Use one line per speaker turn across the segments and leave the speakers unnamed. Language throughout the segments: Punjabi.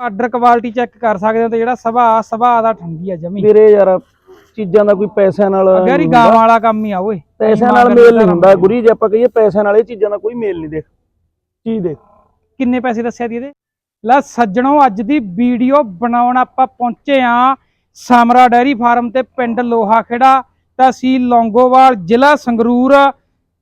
ਆਰਡਰ ਕੁਆਲਿਟੀ ਚੈੱਕ ਕਰ ਸਕਦੇ ਹੋ ਤੇ ਜਿਹੜਾ ਸੁਭਾਅ ਸੁਭਾਅ ਦਾ ਠੰਡੀ ਆ ਜਮੀ।
ਵੀਰੇ ਯਾਰ ਚੀਜ਼ਾਂ ਦਾ ਕੋਈ ਪੈਸਿਆਂ ਨਾਲ
ਗੈਰੀ ਗਾਂ। ਵਾਲਾ ਕੰਮ ਹੀ ਆ ਓਏ।
ਪੈਸਿਆਂ ਨਾਲ ਮੇਲ ਨਹੀਂ ਹੁੰਦਾ। ਗੁਰੀ ਜੇ ਆਪਾਂ ਕਹੀਏ ਪੈਸਿਆਂ ਨਾਲ ਇਹ ਚੀਜ਼ਾਂ ਦਾ ਕੋਈ ਮੇਲ ਨਹੀਂ ਦੇਖ। ਚੀਜ਼ ਦੇਖ।
ਕਿੰਨੇ ਪੈਸੇ ਦੱਸਿਆ ਦੀ ਇਹਦੇ? ਲੈ ਸੱਜਣੋ ਅੱਜ ਦੀ ਵੀਡੀਓ ਬਣਾਉਣ ਆਪਾਂ ਪਹੁੰਚੇ ਆ ਸਾਮਰਾ ਡੈਰੀ ਫਾਰਮ ਤੇ ਪਿੰਡ ਲੋਹਾ ਖੇੜਾ ਤਹਿਸੀਲ ਲੌਂਗੋਵਾਲ ਜ਼ਿਲ੍ਹਾ ਸੰਗਰੂਰ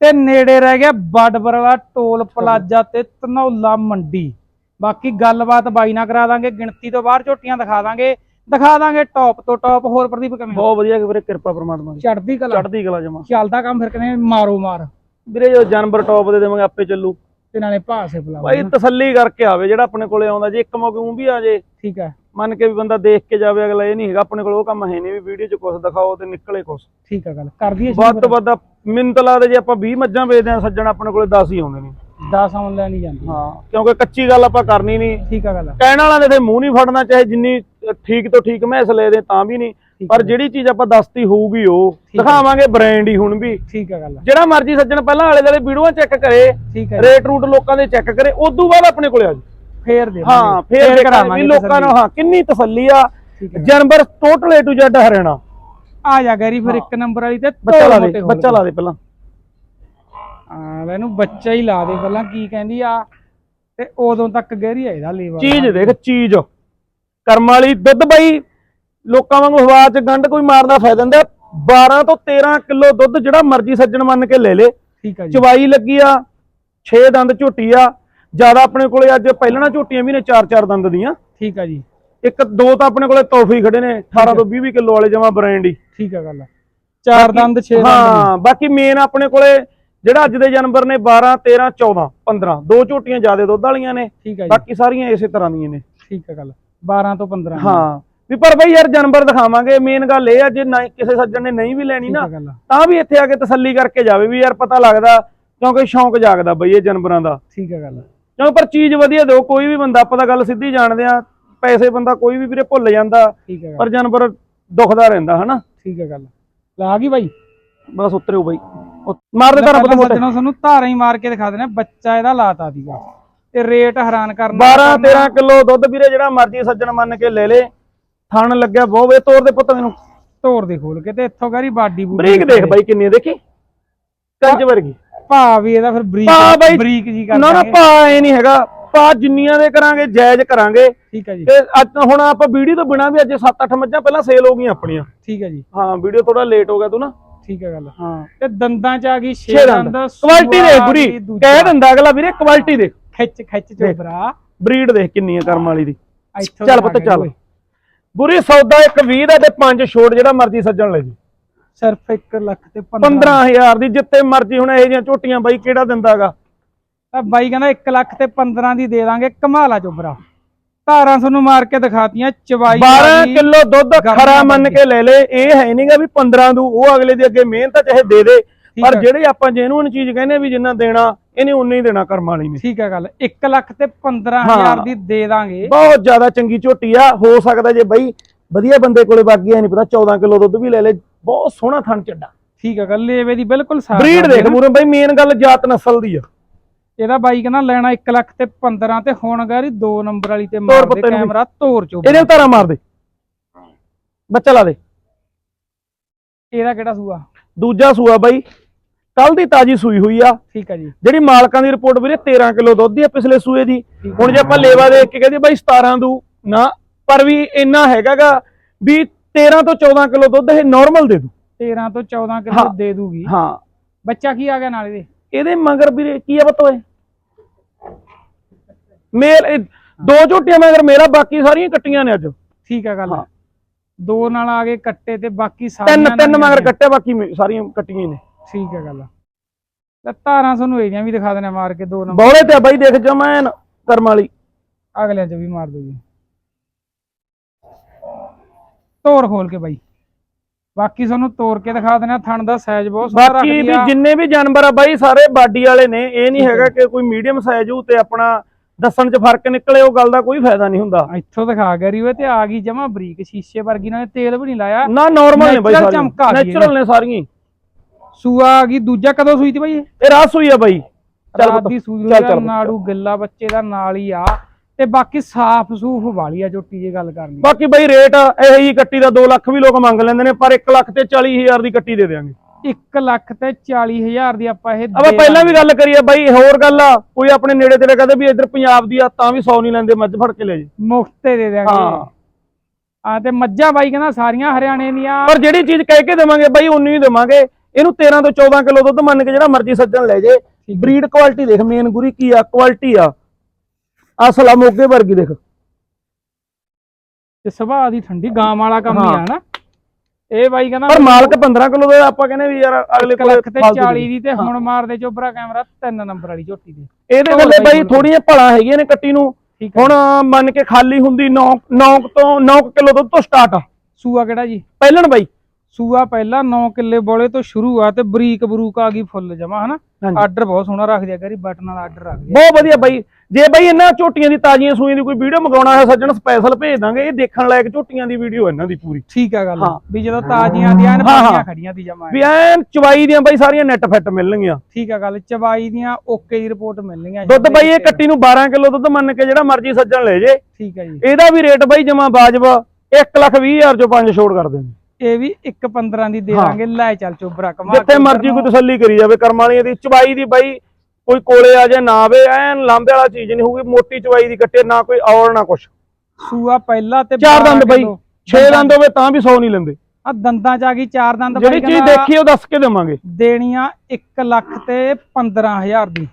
ਤੇ ਨੇੜੇ ਰਹਿ ਗਿਆ ਬਾਡਬਰ ਵਾਲਾ ਟੋਲ ਪਲਾਜ਼ਾ ਤੇ ਧਨੌਲਾ ਮੰਡੀ। ਬਾਕੀ ਗੱਲਬਾਤ ਬਾਈ ਨਾਲ ਕਰਾ ਦਾਂਗੇ ਗਿਣਤੀ ਤੋਂ ਬਾਹਰ ਝੋਟੀਆਂ ਦਿਖਾ ਦਾਂਗੇ। ਦਿਖਾ ਦਾਂਗੇ ਟੌਪ ਤੋਂ ਟੌਪ ਹੋਰ ਪ੍ਰਦੀਪ ਕਿਵੇਂ
ਬਹੁਤ ਵਧੀਆ ਵੀਰੇ ਕਿਰਪਾ ਪ੍ਰਮਾਤਮਾ ਦੀ।
ਚੜਦੀ ਕਲਾ।
ਚੜ੍ਹਦੀ ਕਲਾ ਜਮਾ।
ਚੱਲਦਾ ਕੰਮ ਫਿਰ ਕਿਵੇਂ? ਮਾਰੋ ਮਾਰ।
ਵੀਰੇ ਜੋ ਜਾਨਵਰ ਟੌਪ ਦੇ ਦੇਵਾਂਗੇ ਆਪੇ ਚੱਲੂ।
ਤੇ ਨਾਲੇ ਭਾਸੇ ਬੁਲਾਓ।
ਭਾਈ ਤਸੱਲੀ ਕਰਕੇ ਆਵੇ ਜਿਹੜਾ ਆਪਣੇ ਕੋਲੇ ਆਉਂਦਾ ਜੇ ਇੱਕ ਮੌਕੇ ਵੀ ਆ ਜੇ।
ਠੀਕ ਹੈ।
ਮੰਨ ਕੇ ਵੀ ਬੰਦਾ ਦੇਖ ਕੇ ਜਾਵੇ ਅਗਲਾ ਇਹ ਨਹੀਂ ਹੈਗਾ ਆਪਣੇ ਕੋਲ ਉਹ ਕੰਮ ਹੈ ਨਹੀਂ ਵੀ ਵੀਡੀਓ 'ਚ ਕੁਝ ਦਿਖਾਓ ਤੇ ਨਿਕਲੇ ਕੁਝ
ਠੀਕ ਹੈ ਗੱਲ। ਕਰ ਦਈਏ
ਵੱਧ ਤੋਂ ਵੱਧ ਮਿੰਟ ਲਾ ਦੇ ਜੇ ਆਪਾਂ 20 ਮੱਝਾਂ ਵੇਚਦੇ ਆ ਸੱਜਣ ਆਪਣੇ ਕੋਲੇ 10 ਹੀ ਆਉਂਦੇ ਨੇ।
10 ਆਨਲਾਈਨ ਹੀ ਜਾਂਦੀ
ਹਾਂ ਕਿਉਂਕਿ ਕੱਚੀ ਗੱਲ ਆਪਾਂ ਕਰਨੀ ਨਹੀਂ।
ਠੀਕ ਹੈ ਗੱਲ
ਕਹਿਣ ਵਾਲਿਆਂ ਦੇ ਤੇ ਮੂੰਹ ਨਹੀਂ ਫੜਨਾ ਚਾਹੇ ਜਿੰਨੀ ਠੀਕ ਤੋਂ ਠੀਕ ਮੈਸ ਲੈ ਦੇ ਤਾਂ ਵੀ ਨਹੀਂ। ਪਰ। ਜਿਹੜੀ ਚੀਜ਼ ਆਪਾਂ ਦੱਸਤੀ ਹੋਊਗੀ ਉਹ। ਦਿਖਾਵਾਂਗੇ ਬ੍ਰਾਂਡ ਹੀ ਹੁਣ ਵੀ।
ਠੀਕ ਹੈ ਗੱਲ
ਜਿਹੜਾ ਮਰਜ਼ੀ ਸੱਜਣ ਪਹਿਲਾਂ ਆਲੇ ਦੁਆਲੇ ਵੀਡੀਓਆਂ ਚੈੱਕ ਕਰੇ ਰੇਟ ਰੂਟ ਲੋਕਾਂ ਦੇ ਚੈੱਕ ਕਰੇ ਉਦੋਂ ਬਾਅਦ ਆਪਣੇ ਕੋਲੇ ਆ ਜੀ
ਫੇਰ ਦੇ
ਹਾਂ ਫੇਰ ਵੀ ਲੋਕਾਂ ਨੂੰ ਹਾਂ ਕਿੰਨੀ ਤਸੱਲੀ ਆ। ਜਾਨਵਰ total A to Z Haryana.
ਆ ਜਾ ਗੈਰੀ ਫਿਰ ਇੱਕ ਨੰਬਰ ਵਾਲੀ ਤੇ
ਬੱਚਾ ਲਾ ਦੇ ਬੱਚਾ ਲਾ ਦੇ ਪਹਿਲਾਂ।
ਹਾਂ ਇਹਨੂੰ ਬੱਚਾ ਹੀ ਲਾ ਦੇ ਪਹਿਲਾਂ ਕੀ ਕਹਿੰਦੀ ਆ ਤੇ ਉਦੋਂ ਤੱਕ ਗਹਿਰੀ ਆ ਇਹਦਾ ਲੇਵਾ
ਚੀਜ਼ ਦੇਖ ਚੀਜ਼। ਕਰਮ ਵਾਲੀ ਦੁੱਧ ਬਾਈ ਲੋਕਾਂ ਵਾਂਗੂ ਹਵਾ 'ਚ ਗੰਢ ਕੋਈ ਮਾਰਦਾ ਫਾਇਦਾ ਹੁੰਦਾ। 12 ਤੋਂ 13 ਕਿਲੋ ਦੁੱਧ ਜਿਹੜਾ ਮਰਜ਼ੀ ਸੱਜਣ ਮੰਨ ਕੇ ਲੈ ਲੇ।
ਠੀਕ ਹੈ ਜੀ।
ਚਵਾਈ ਲੱਗੀ ਆ 6 ਦੰਦ ਝੋਟੀ ਆ। ਜ਼ਿਆਦਾ ਆਪਣੇ ਕੋਲੇ ਅੱਜ ਪਹਿਲਣਾ ਝੋਟੀਆਂ ਵੀ ਨੇ 4-4 ਦੰਦ ਦੀਆਂ।
ਠੀਕ ਹੈ ਜੀ।
ਇੱਕ ਦੋ ਤਾਂ ਆਪਣੇ ਕੋਲੇ ਤੋਹਫੇ ਖੜੇ ਨੇ 18 ਤੋਂ 20 ਕਿਲੋ ਵਾਲੇ ਜਮਾ ਬ੍ਰਾਂਡ ਹੀ।
ਠੀਕ ਹੈ ਗੱਲ। ਚਾਰ ਦੰਦ 6 ਦੰਦ
ਹਾਂ ਬਾਕੀ ਮੇਨ ਆਪਣੇ ਕੋਲੇ ਜਿਹੜਾ ਅੱਜ ਦੇ ਜਾਨਵਰ ਨੇ 12 13 14 15 ਦੋ ਝੋਟੀਆਂ ਜਿਆਦੇ ਦੁੱਧ ਵਾਲੀਆਂ ਨੇ
ਠੀਕ ਹੈ ਜੀ।
ਬਾਕੀ ਸਾਰੀਆਂ ਇਸੇ ਤਰ੍ਹਾਂ ਦੀਆਂ ਨੇ।
ਠੀਕ ਹੈ ਗੱਲ 12 ਤੋਂ 15
ਹਾਂ ਵੀ ਪਰ ਬਈ ਯਾਰ ਜਾਨਵਰ ਦਿਖਾਵਾਂਗੇ ਮੇਨ ਗੱਲ ਇਹ ਆ ਜੇ ਨਾ ਕਿਸੇ ਸੱਜਣ ਨੇ ਨਹੀਂ ਵੀ ਲੈਣੀ ਨਾ ਤਾਂ ਵੀ ਇੱਥੇ ਆ ਕੇ ਤਸੱਲੀ ਕਰਕੇ ਜਾਵੇ ਵੀ ਯਾਰ ਪਤਾ ਲੱਗਦਾ ਕਿਉਂਕਿ ਸ਼ੌਂਕ ਜਾਗਦਾ ਬਈ ਇਹ ਜਾਨਵਰਾਂ ਦਾ।
ਠੀਕ ਹੈ ਗੱਲ।
ਕਿਉਂ ਪਰ ਚੀਜ਼ ਵਧੀਆ ਦਿਓ ਕੋਈ ਵੀ ਬੰਦਾ ਆਪਾਂ ਤਾਂ ਗੱਲ ਸਿੱਧੀ ਜਾਣਦੇ ਆ ਪੈਸੇ ਬੰਦਾ ਕੋਈ ਵੀ ਵੀਰੇ ਭੁੱਲ ਜਾਂਦਾ ਪਰ ਜਾਨਵਰ ਦੁਖਦਾ ਰਹਿੰਦਾ ਹਨਾ?
ਠੀਕ ਹੈ ਗੱਲ। ਲਾ ਗਈ ਬਾਈ?
ਬਸ ਉਤਰਿਓ ਬਈ। ਉਤ- ਮਾਰ ਦੇ ਧਰਮ
ਪਹਿਲਾਂ
ਮੋਟੇ
ਸੱਜਣੋ ਤੁਹਾਨੂੰ ਧਾਰਾਂ ਹੀ ਮਾਰ ਕੇ ਦਿਖਾ ਦੇਣਾ ਬੱਚਾ ਇਹਦਾ ਲਾਤਾ ਦੀਗਾ ਤੇ ਰੇਟ ਹੈਰਾਨ ਕਰਨਾ
12 13 ਕਿਲੋ ਦੁੱਧ ਵੀਰੇ ਜਿਹੜਾ ਮਰਜ਼ੀ ਸੱਜਣ ਮੰਨ ਕੇ ਲੈ ਲੇ। ਥਣ ਲੱਗਿਆ ਬਹੁਤ ਵੇ ਤੋਰ ਦੇ ਪੁੱਤ ਮੈਨੂੰ।
ਤੋੜ ਦੇ ਖੋਲ ਕੇ ਤੇ ਇੱਥੋਂ ਗਰੀ ਬਾਡੀ ਬੂਡੀ
ਬਰੀਕ ਦੇਖ ਬਾਈ ਕਿੰਨੀ ਆ, ਦੇਖੀ। ਕੰਜ ਵਰਗੀ।
ਭਾ ਵੀ ਇਹਦਾ ਫਿਰ ਬਰੀਕ
ਭਾ
ਬਰੀਕ ਜੀ
ਨਾ ਨਾ ਨਹੀਂ ਹੈਗਾ। ਪਾ ਜਿੰਨੀਆਂ ਦੇ ਕਰਾਂਗੇ ਜਾਇਜ਼ ਕਰਾਂਗੇ।
ਠੀਕ ਹੈ ਜੀ।
ਤੇ ਅੱਜ ਹੁਣ ਆਪਾਂ ਵੀਡੀਓ ਤੋਂ ਬਿਨਾ ਵੀ ਅੱਜ 7-8 ਮੱਝਾਂ ਪਹਿਲਾਂ ਸੇਲ ਹੋ ਗਈਆਂ ਆਪਣੀਆਂ।
ਠੀਕ ਹੈ ਜੀ।
ਹਾਂ ਵੀਡੀਓ ਥੋੜਾ ਲੇਟ ਹੋ ਗਿਆ ਤੂੰ ਨਾ।
ਠੀਕ ਹੈ ਗੱਲ।
ਹਾਂ।
ਤੇ ਦੰਦਾਂ ਚ ਆ ਗਈ 6
ਛੇ
ਦੰਦ।
ਕੁਆਲਿਟੀ ਦੇਖ
ਦੂਜਾ।
ਕਹਿ ਦਿੰਦਾ ਅਗਲਾ ਵੀਰੇ ਕੁਆਲਿਟੀ ਦੇਖ।
ਖਿੱਚ ਖਿੱਚ ਚੋਬਰਾ
ਬਰੀਡ ਦੇਖ ਕਿੰਨੀ ਆ ਕਰਮ ਵਾਲੀ ਦੀ। ਚੱਲ ਪੁੱਤ ਚੱਲ। ਗੁਰੀ ਸੌਦਾ ਇੱਕ 20 ਦਾ ਤੇ 5 ਛੋੜ ਜਿਹੜਾ ਮਰਜ਼ੀ ਸੱਜਣ ਲੈ ਜੀ।
ਸਿਰਫ 1 ਲੱਖ ਤੇ 15
15000 ਦੀ ਜਿੱਤੇ ਮਰਜ਼ੀ ਹੁਣ ਇਹ ਜਿਹੀਆਂ ਝੋਟੀਆਂ ਬਾਈ ਕਿਹੜਾ ਦਿੰਦਾਗਾ?
ਤਾਂ ਬਾਈ ਕਹਿੰਦਾ 1 ਲੱਖ ਤੇ 15 ਦੀ ਦੇ ਦਾਂਗੇ। ਕਮਾਲਾ ਚੋਬਰਾ ਧਾਰਾਂ ਤੁਹਾਨੂੰ ਮਾਰ ਕੇ ਦਿਖਾਤੀਆਂ ਚਵਾਈ
12
ਵਾਲੀ।
ਕਿਲੋ ਦੁੱਧ ਖਰਾ
ਨਾ
ਮੰਨ ਕੇ ਲੈ ਲੈ ਇਹ ਹੈ ਨਹੀਂਗਾ ਵੀ 15 ਦੂ ਉਹ ਅਗਲੇ ਦੇ ਅੱਗੇ ਮਿਹਨਤ ਚਾਹੇ ਦੇ ਦੇ ਪਰ। ਜਿਹੜੇ ਆਪਾਂ ਜੈਨੂਨ ਚੀਜ਼ ਕਹਿੰਦੇ ਵੀ ਜਿੰਨਾ ਦੇਣਾ ਇਹਨੇ ਉਨਾ ਹੀ ਦੇਣਾ ਕਰਮ ਵਾਲੀ ਨੇ
ਠੀਕ ਹੈ ਗੱਲ 1 ਲੱਖ ਤੇ 15000
ਹਾਂ।
ਦੀ ਦੇ ਦਾਂਗੇ
ਬਹੁਤ ਜ਼ਿਆਦਾ ਚੰਗੀ ਝੋਟੀ ਆ ਹੋ ਸਕਦਾ ਜੇ ਬਈ ਵਧੀਆ ਬੰਦੇ ਕੋਲੇ ਬਾਕੀ ਐ ਨਹੀਂ ਪਤਾ 14 ਕਿਲੋ ਦੁੱਧ ਵੀ ਲੈ ਲੈ ਬਹੁਤ ਸੋਹਣਾ ਥਣ ਚੱਡਾ
ਠੀਕ ਹੈ ਗੱਲ ਲੇਵੇ ਦੀ ਬਿਲਕੁਲ ਸਾਫ਼
ਬਰੀਡ ਦੇਖ ਮੂਰੇ ਬਈ ਮੇਨ ਗੱਲ ਜਾਤ ਨਸਲ ਦੀ ਆ
ਇਹਦਾ ਬਾਈ ਕਹਿੰਦਾ ਲੈਣਾ 1 ਲੱਖ ਤੇ 15 ਤੇ ਹੁਣ ਗਾਰੀ 2 ਨੰਬਰ ਵਾਲੀ ਤੇ
ਤੋਰ
ਮਾਰ ਦੇ
ਪੁੱਤੇ ਨੂੰ ਵੀ।
ਕੈਮਰਾ ਤੋਰ ਚੋ
ਇਹਦੇ ਉਤਾਰਾ ਮਾਰ ਦੇ। ਬੱਚਾ ਲਾ ਦੇ।
ਇਹਦਾ ਕਿਹੜਾ ਸੂਆ?
ਦੂਜਾ ਸੂਆ ਬਾਈ। ਕੱਲ ਦੀ ਤਾਜੀ ਸੂਈ ਹੋਈ ਆ।
ਠੀਕ ਹੈ ਜੀ।
ਜਿਹੜੀ ਮਾਲਕਾਂ ਦੀ ਰਿਪੋਰਟ ਵੀਰੇ 13 ਕਿਲੋ ਦੁੱਧ ਦੀ ਆ ਪਿਛਲੇ ਸੂਏ ਦੀ। ਹੁਣ ਜੇ ਆਪਾਂ ਲੇਵਾ ਦੇਖ ਕੇ ਕਹਿੰਦੇ ਬਾਈ 17 ਦੂ ਨਾ ਪਰ ਵੀ ਇੰਨਾ ਹੈਗਾਗਾ ਵੀ 13 ਤੋਂ 14 ਕਿਲੋ ਦੁੱਧ ਇਹ ਨਾਰਮਲ ਦੇ ਦੂ।
13 ਤੋਂ 14 ਕਿਲੋ
ਹਾਂ।
ਦੇ ਦੂਗੀ।
ਹਾਂ।
ਬੱਚਾ ਕੀ ਆ ਗਿਆ ਨਾਲ ਇਹਦੇ?
ਇਹਦੇ ਮਗਰ ਵੀਰੇ ਕੀ ਆ ਬਤੋਏ ਮੇਲ ਦੋ ਝੋਟੀਆਂ ਮਗਰ ਮੇਰਾ ਬਾਕੀ ਸਾਰੀਆਂ ਕੱਟੀਆਂ ਨੇ ਅੱਜ।
ਠੀਕ ਹੈ ਗੱਲ।
ਹਾਂ।
ਦੋ ਨਾਲ ਆ ਗਏ ਕੱਟੇ ਤੇ ਬਾਕੀ ਸਾਰੀਆਂ
ਤਿੰਨ ਤਿੰਨ ਮਗਰ ਕੱਟੇ ਬਾਕੀ ਮੇ- ਸਾਰੀਆਂ ਕੱਟੀਆਂ ਹੀ ਨੇ।
ਠੀਕ ਹੈ ਗੱਲ। ਤੇ ਧਾਰਾਂ ਤੁਹਾਨੂੰ ਇਹਦੀਆਂ ਵੀ ਦਿਖਾ ਦੇਣਾ ਮਾਰ ਕੇ ਦੋ ਨੰਬਰ।
ਬੌਲੇ ਤੇ ਆ ਬਾਈ ਦੇਖ ਜਮੈਨ ਕਰਮ ਵਾਲੀ।
ਅਗਲਿਆਂ ਚ ਵੀ ਮਾਰ ਦੋ ਜੀ। ਤੋਰ ਖੋਲ ਕੇ ਬਾਈ। ਬਾਕੀ ਤੁਹਾਨੂੰ ਤੋਰ ਕੇ ਦਿਖਾ ਦੇਣਾ ਥਣ ਦਾ ਸਾਈਜ਼ ਬਹੁਤ ਸੋਹਣਾ
ਬਾਕੀ
ਰੱਖਦੀ
ਵੀ
ਆ।
ਜਿੰਨੇ ਵੀ ਜਾਨਵਰ ਆ ਬਾਈ ਸਾਰੇ ਬਾਡੀ ਵਾਲੇ ਨੇ ਇਹ ਨਹੀਂ ਹੈਗਾ ਕਿ ਕੋਈ ਮੀਡੀਅਮ ਸਾਈਜ਼ ਹੋਊ ਤੇ ਆਪਣਾ ਦੱਸਣ 'ਚ ਫ਼ਰਕ ਨਿਕਲੇ ਉਹ ਗੱਲ ਦਾ ਕੋਈ ਫਾਇਦਾ ਨਹੀਂ ਹੁੰਦਾ।
ਇੱਥੋਂ ਦਿਖਾ ਗਰੀ ਓਏ ਤੇ ਆ ਗਈ ਜਮਾ ਬਰੀਕ ਸ਼ੀਸ਼ੇ ਵਰਗੀ ਨਾਲੇ ਤੇਲ ਵੀ ਨਹੀਂ ਲਾਇਆ।
ਨਾ ਨਾਰਮਲ ਨੇ ਬਾਈ
ਆ ਗਈ
ਨੈਚੁਰਲ ਨੇ ਸਾਰੀਆਂ। ਹੀ।
ਸੂਆ ਆ ਗਈ ਦੂਜਾ ਕਦੋਂ ਸੂਈ ਤੀ ਬਾਈ ਇਹ?
ਰਾਸ ਹੋਈ ਆ ਬਾਈ। ਚੱਲ
ਰਾਤ ਦੀ ਸੂਈ ਦਾ ਨਾੜੂ ਗੱਲਾ ਬੱਚੇ ਦਾ ਨਾਲ ਹੀ ਆ। ਤੇ ਬਾਕੀ ਸਾਫ਼ ਸੂਫ ਵਾਲੀ ਆ ਝੋਟੀ ਜੇ ਗੱਲ ਕਰਨੀ।
ਬਾਕੀ ਬਾਈ ਰੇਟ ਇਹ ਹੀ ਕੱਟੀ ਦਾ 2 ਲੱਖ ਵੀ ਲੋਕ ਮੰਗ ਲੈਂਦੇ ਨੇ ਪਰ 1 ਲੱਖ ਤੇ 40000 ਦੀ ਕੱਟੀ ਦੇ ਦੇਵਾਂਗੇ
1 ਲੱਖ ਤੇ 40000 ਦੀ ਆਪਾਂ ਇਹ
ਆਪਾਂ ਪਹਿਲਾਂ ਵੀ। ਗੱਲ ਕਰੀਏ ਬਾਈ ਹੋਰ ਗੱਲ ਆ ਕੋਈ ਆਪਣੇ ਨੇੜੇ ਤੇੜੇ ਕਹਦੇ ਵੀ ਇੱਧਰ ਪੰਜਾਬ ਦੀ ਆ ਤਾਂ ਵੀ 100 ਨਹੀਂ ਲੈਂਦੇ ਮੱਝ ਫੜ ਕੇ ਲੈ ਜੀ।
ਮੁਫਤ ਤੇ ਦੇ ਦਿਆਂਗੇ।
ਹਾਂ।
ਆ ਤੇ ਮੱਝਾਂ ਬਾਈ ਕਹਿੰਦਾ ਸਾਰੀਆਂ ਹਰਿਆਣੇ ਦੀਆਂ।
ਪਰ ਜਿਹੜੀ ਚੀਜ਼ ਕਹਿ ਕੇ ਦੇਵਾਂਗੇ ਬਾਈ ਉਨੀ ਹੀ ਦੇਵਾਂਗੇ। ਇਹਨੂੰ 13 ਤੋਂ 14 ਕਿਲੋ ਦੁੱਧ ਮੰਨ ਕੇ ਜਿਹੜਾ ਮਰਜ਼ੀ ਸੱਜਣ ਲੈ ਜੇ। ਬਰੀਡ ਕੁਆਲਿਟੀ ਦੇਖ ਮੇਨ ਗੁਰੀ ਕੀ ਆ ਕੁਆਲਿਟੀ ਆ। ਅਸਲ ਆ ਮੋਗੇ ਵਰਗੀ ਦੇਖ।
ਤੇ ਸੁਭਾਅ ਦੀ ਠੰਡੀ ਗਾਂ ਵਾਲਾ ਕੰਮ ਹੀ। ਆ ਨਾ। ਇਹ ਬਾਈ ਕਹਿੰਦਾ
ਪਰ ਮਾਲਕ 15 ਕਿਲੋ ਦਾ ਆਪਾਂ ਕਹਿੰਦੇ ਵੀ ਯਾਰ ਅਗਲੇ ਕੋਲੇ
ਲੱਖ ਤੇ
ਫਾਲਤੂ
40
ਦੇ।
ਤੇ ਹੁਣ ਮਾਰਦੇ ਚੋਬਰਾ ਕੈਮਰਾ 3 ਨੰਬਰ ਵਾਲੀ ਝੋਟੀ ਦੀ।
ਇਹਦੇ ਵੇਲੇ
ਬਾਈ
ਥੋੜੀਆਂ ਭਲਾ ਹੈਗੀਆਂ ਨੇ ਕੱਟੀ ਨੂੰ। ਹੁਣ ਮੰਨ ਕੇ ਖਾਲੀ ਹੁੰਦੀ 9 9 ਤੋਂ 9 ਕਿਲੋ ਦੁੱਧ ਤੋਂ ਸਟਾਰਟ ਆ।
ਸੂਆ ਕਿਹੜਾ ਜੀ?
ਪਹਿਲਣ ਬਾਈ।
ਸੂਆ ਪਹਿਲਾਂ 9 ਕਿੱਲੇ ਬੋਲੇ ਤੋਂ ਸ਼ੁਰੂ ਆ ਤੇ ਬਰੀਕ ਬਰੂਕ ਆ ਗਈ ਫੁੱਲ ਜਮਾ ਹਨਾ? ਆਰਡਰ ਬਹੁਤ ਸੋਹਣਾ ਰੱਖ ਦਿਆ ਕਰੀ ਬਟਨ ਵਾਲਾ ਆਰਡਰ ਰੱਖ ਦਿਆ।
ਬਹੁਤ ਵਧੀਆ ਬਾਈ। ਜੇ ਬਾਈ ਇਹਨਾਂ ਝੋਟੀਆਂ ਦੀ ਤਾਜ਼ੀਆਂ ਸੂਈਆਂ ਦੀ ਕੋਈ ਵੀਡੀਓ ਮੰਗਾਉਣਾ ਹੈ ਸੱਜਣ ਸਪੈਸ਼ਲ ਭੇਜ ਦਾਂਗੇ। ਇਹ ਦੇਖਣ ਲਾਇਕ ਝੋਟੀਆਂ ਦੀ ਵੀਡੀਓ ਇਹਨਾਂ ਦੀ ਪੂਰੀ।
ਠੀਕ ਆ ਗੱਲ।
ਹਾਂ।
ਵੀ ਜਦੋਂ ਤਾਜ਼ੀਆਂ ਦੀਆਂ ਨੇ
ਹਾਂ, ਹਾਂ।
ਬਾਈਆਂ ਖੜੀਆਂ ਦੀ ਜਮਾ।
ਵੀ ਐਨ ਚਵਾਈ ਦੀਆਂ ਬਾਈ ਸਾਰੀਆਂ ਨੈਟ ਫਿੱਟ ਮਿਲਣਗੀਆਂ।
ਠੀਕ ਆ ਗੱਲ ਚਵਾਈ ਦੀਆਂ ਓਕੇ ਦੀ ਰਿਪੋਰਟ ਮਿਲਣਗੀਆਂ।
ਦੁੱਧ ਬਾਈ ਇਹ ਕੱਟੀ ਨੂੰ 12 ਕਿਲੋ ਦੁੱਧ ਮੰਨ ਕੇ ਜਿਹੜਾ ਮਰਜ਼ੀ ਸੱਜਣ ਲੈ ਜੇ।
ਠੀਕ ਆ ਜੀ।
ਇਹਦਾ ਵੀ ਰੇਟ ਬਾਈ ਜਮਾ ਬਾਜਬ 1 ਲੱਖ 20 ਹਜ਼ਾਰ ਚੋਂ ਪੰਜ ਛੋੜ ਕਰ ਦੇਣਗੇ
ਇਹ ਵੀ 1.15 ਦੀ ਦੇ
ਹਾਂ।
ਦਾਂਗੇ। ਲੈ ਚੱਲ ਚੋਬਰਾ ਕਮਾ
ਜਿੱਥੇ ਮਰਜ਼ੀ ਕੋਈ ਤਸੱਲੀ ਕਰੀ ਜਾਵੇ ਕਰਮ ਵਾਲੀਆਂ ਦੀ। ਚਵਾਈ ਦੀ ਬਾਈ ਕੋਈ ਕੋਲੇ ਆ ਜਾਏ ਨਾ ਆਵੇ ਐਨ ਲਾਂਬੇ ਵਾਲਾ ਚੀਜ਼ ਨਹੀਂ ਹੋਊਗੀ ਮੋਟੀ ਚਵਾਈ ਦੀ ਕੱਟੇ ਨਾ ਕੋਈ ਔਲ ਨਾ ਕੁਛ।
ਸੂਆ ਪਹਿਲਾ ਤੇ
ਚਾਰ
12
ਦੰਦ ਬਾਈ
ਕਿੱਲੋ।
6 ਦੰਦ ਹੋਵੇ ਤਾਂ ਵੀ 100 ਨਹੀਂ ਲੈਂਦੇ।
ਆ ਦੰਦਾਂ ਚ ਆ ਗਈ ਚਾਰ ਦੰਦ
ਜਿਹੜੀ ਚੀਜ਼ ਦੇਖੀ ਉਹ ਦੱਸ ਕੇ ਦੇਵਾਂਗੇ।
ਦੇਣੀਆਂ 1 ਲੱਖ ਤੇ 15000 ਦੀ।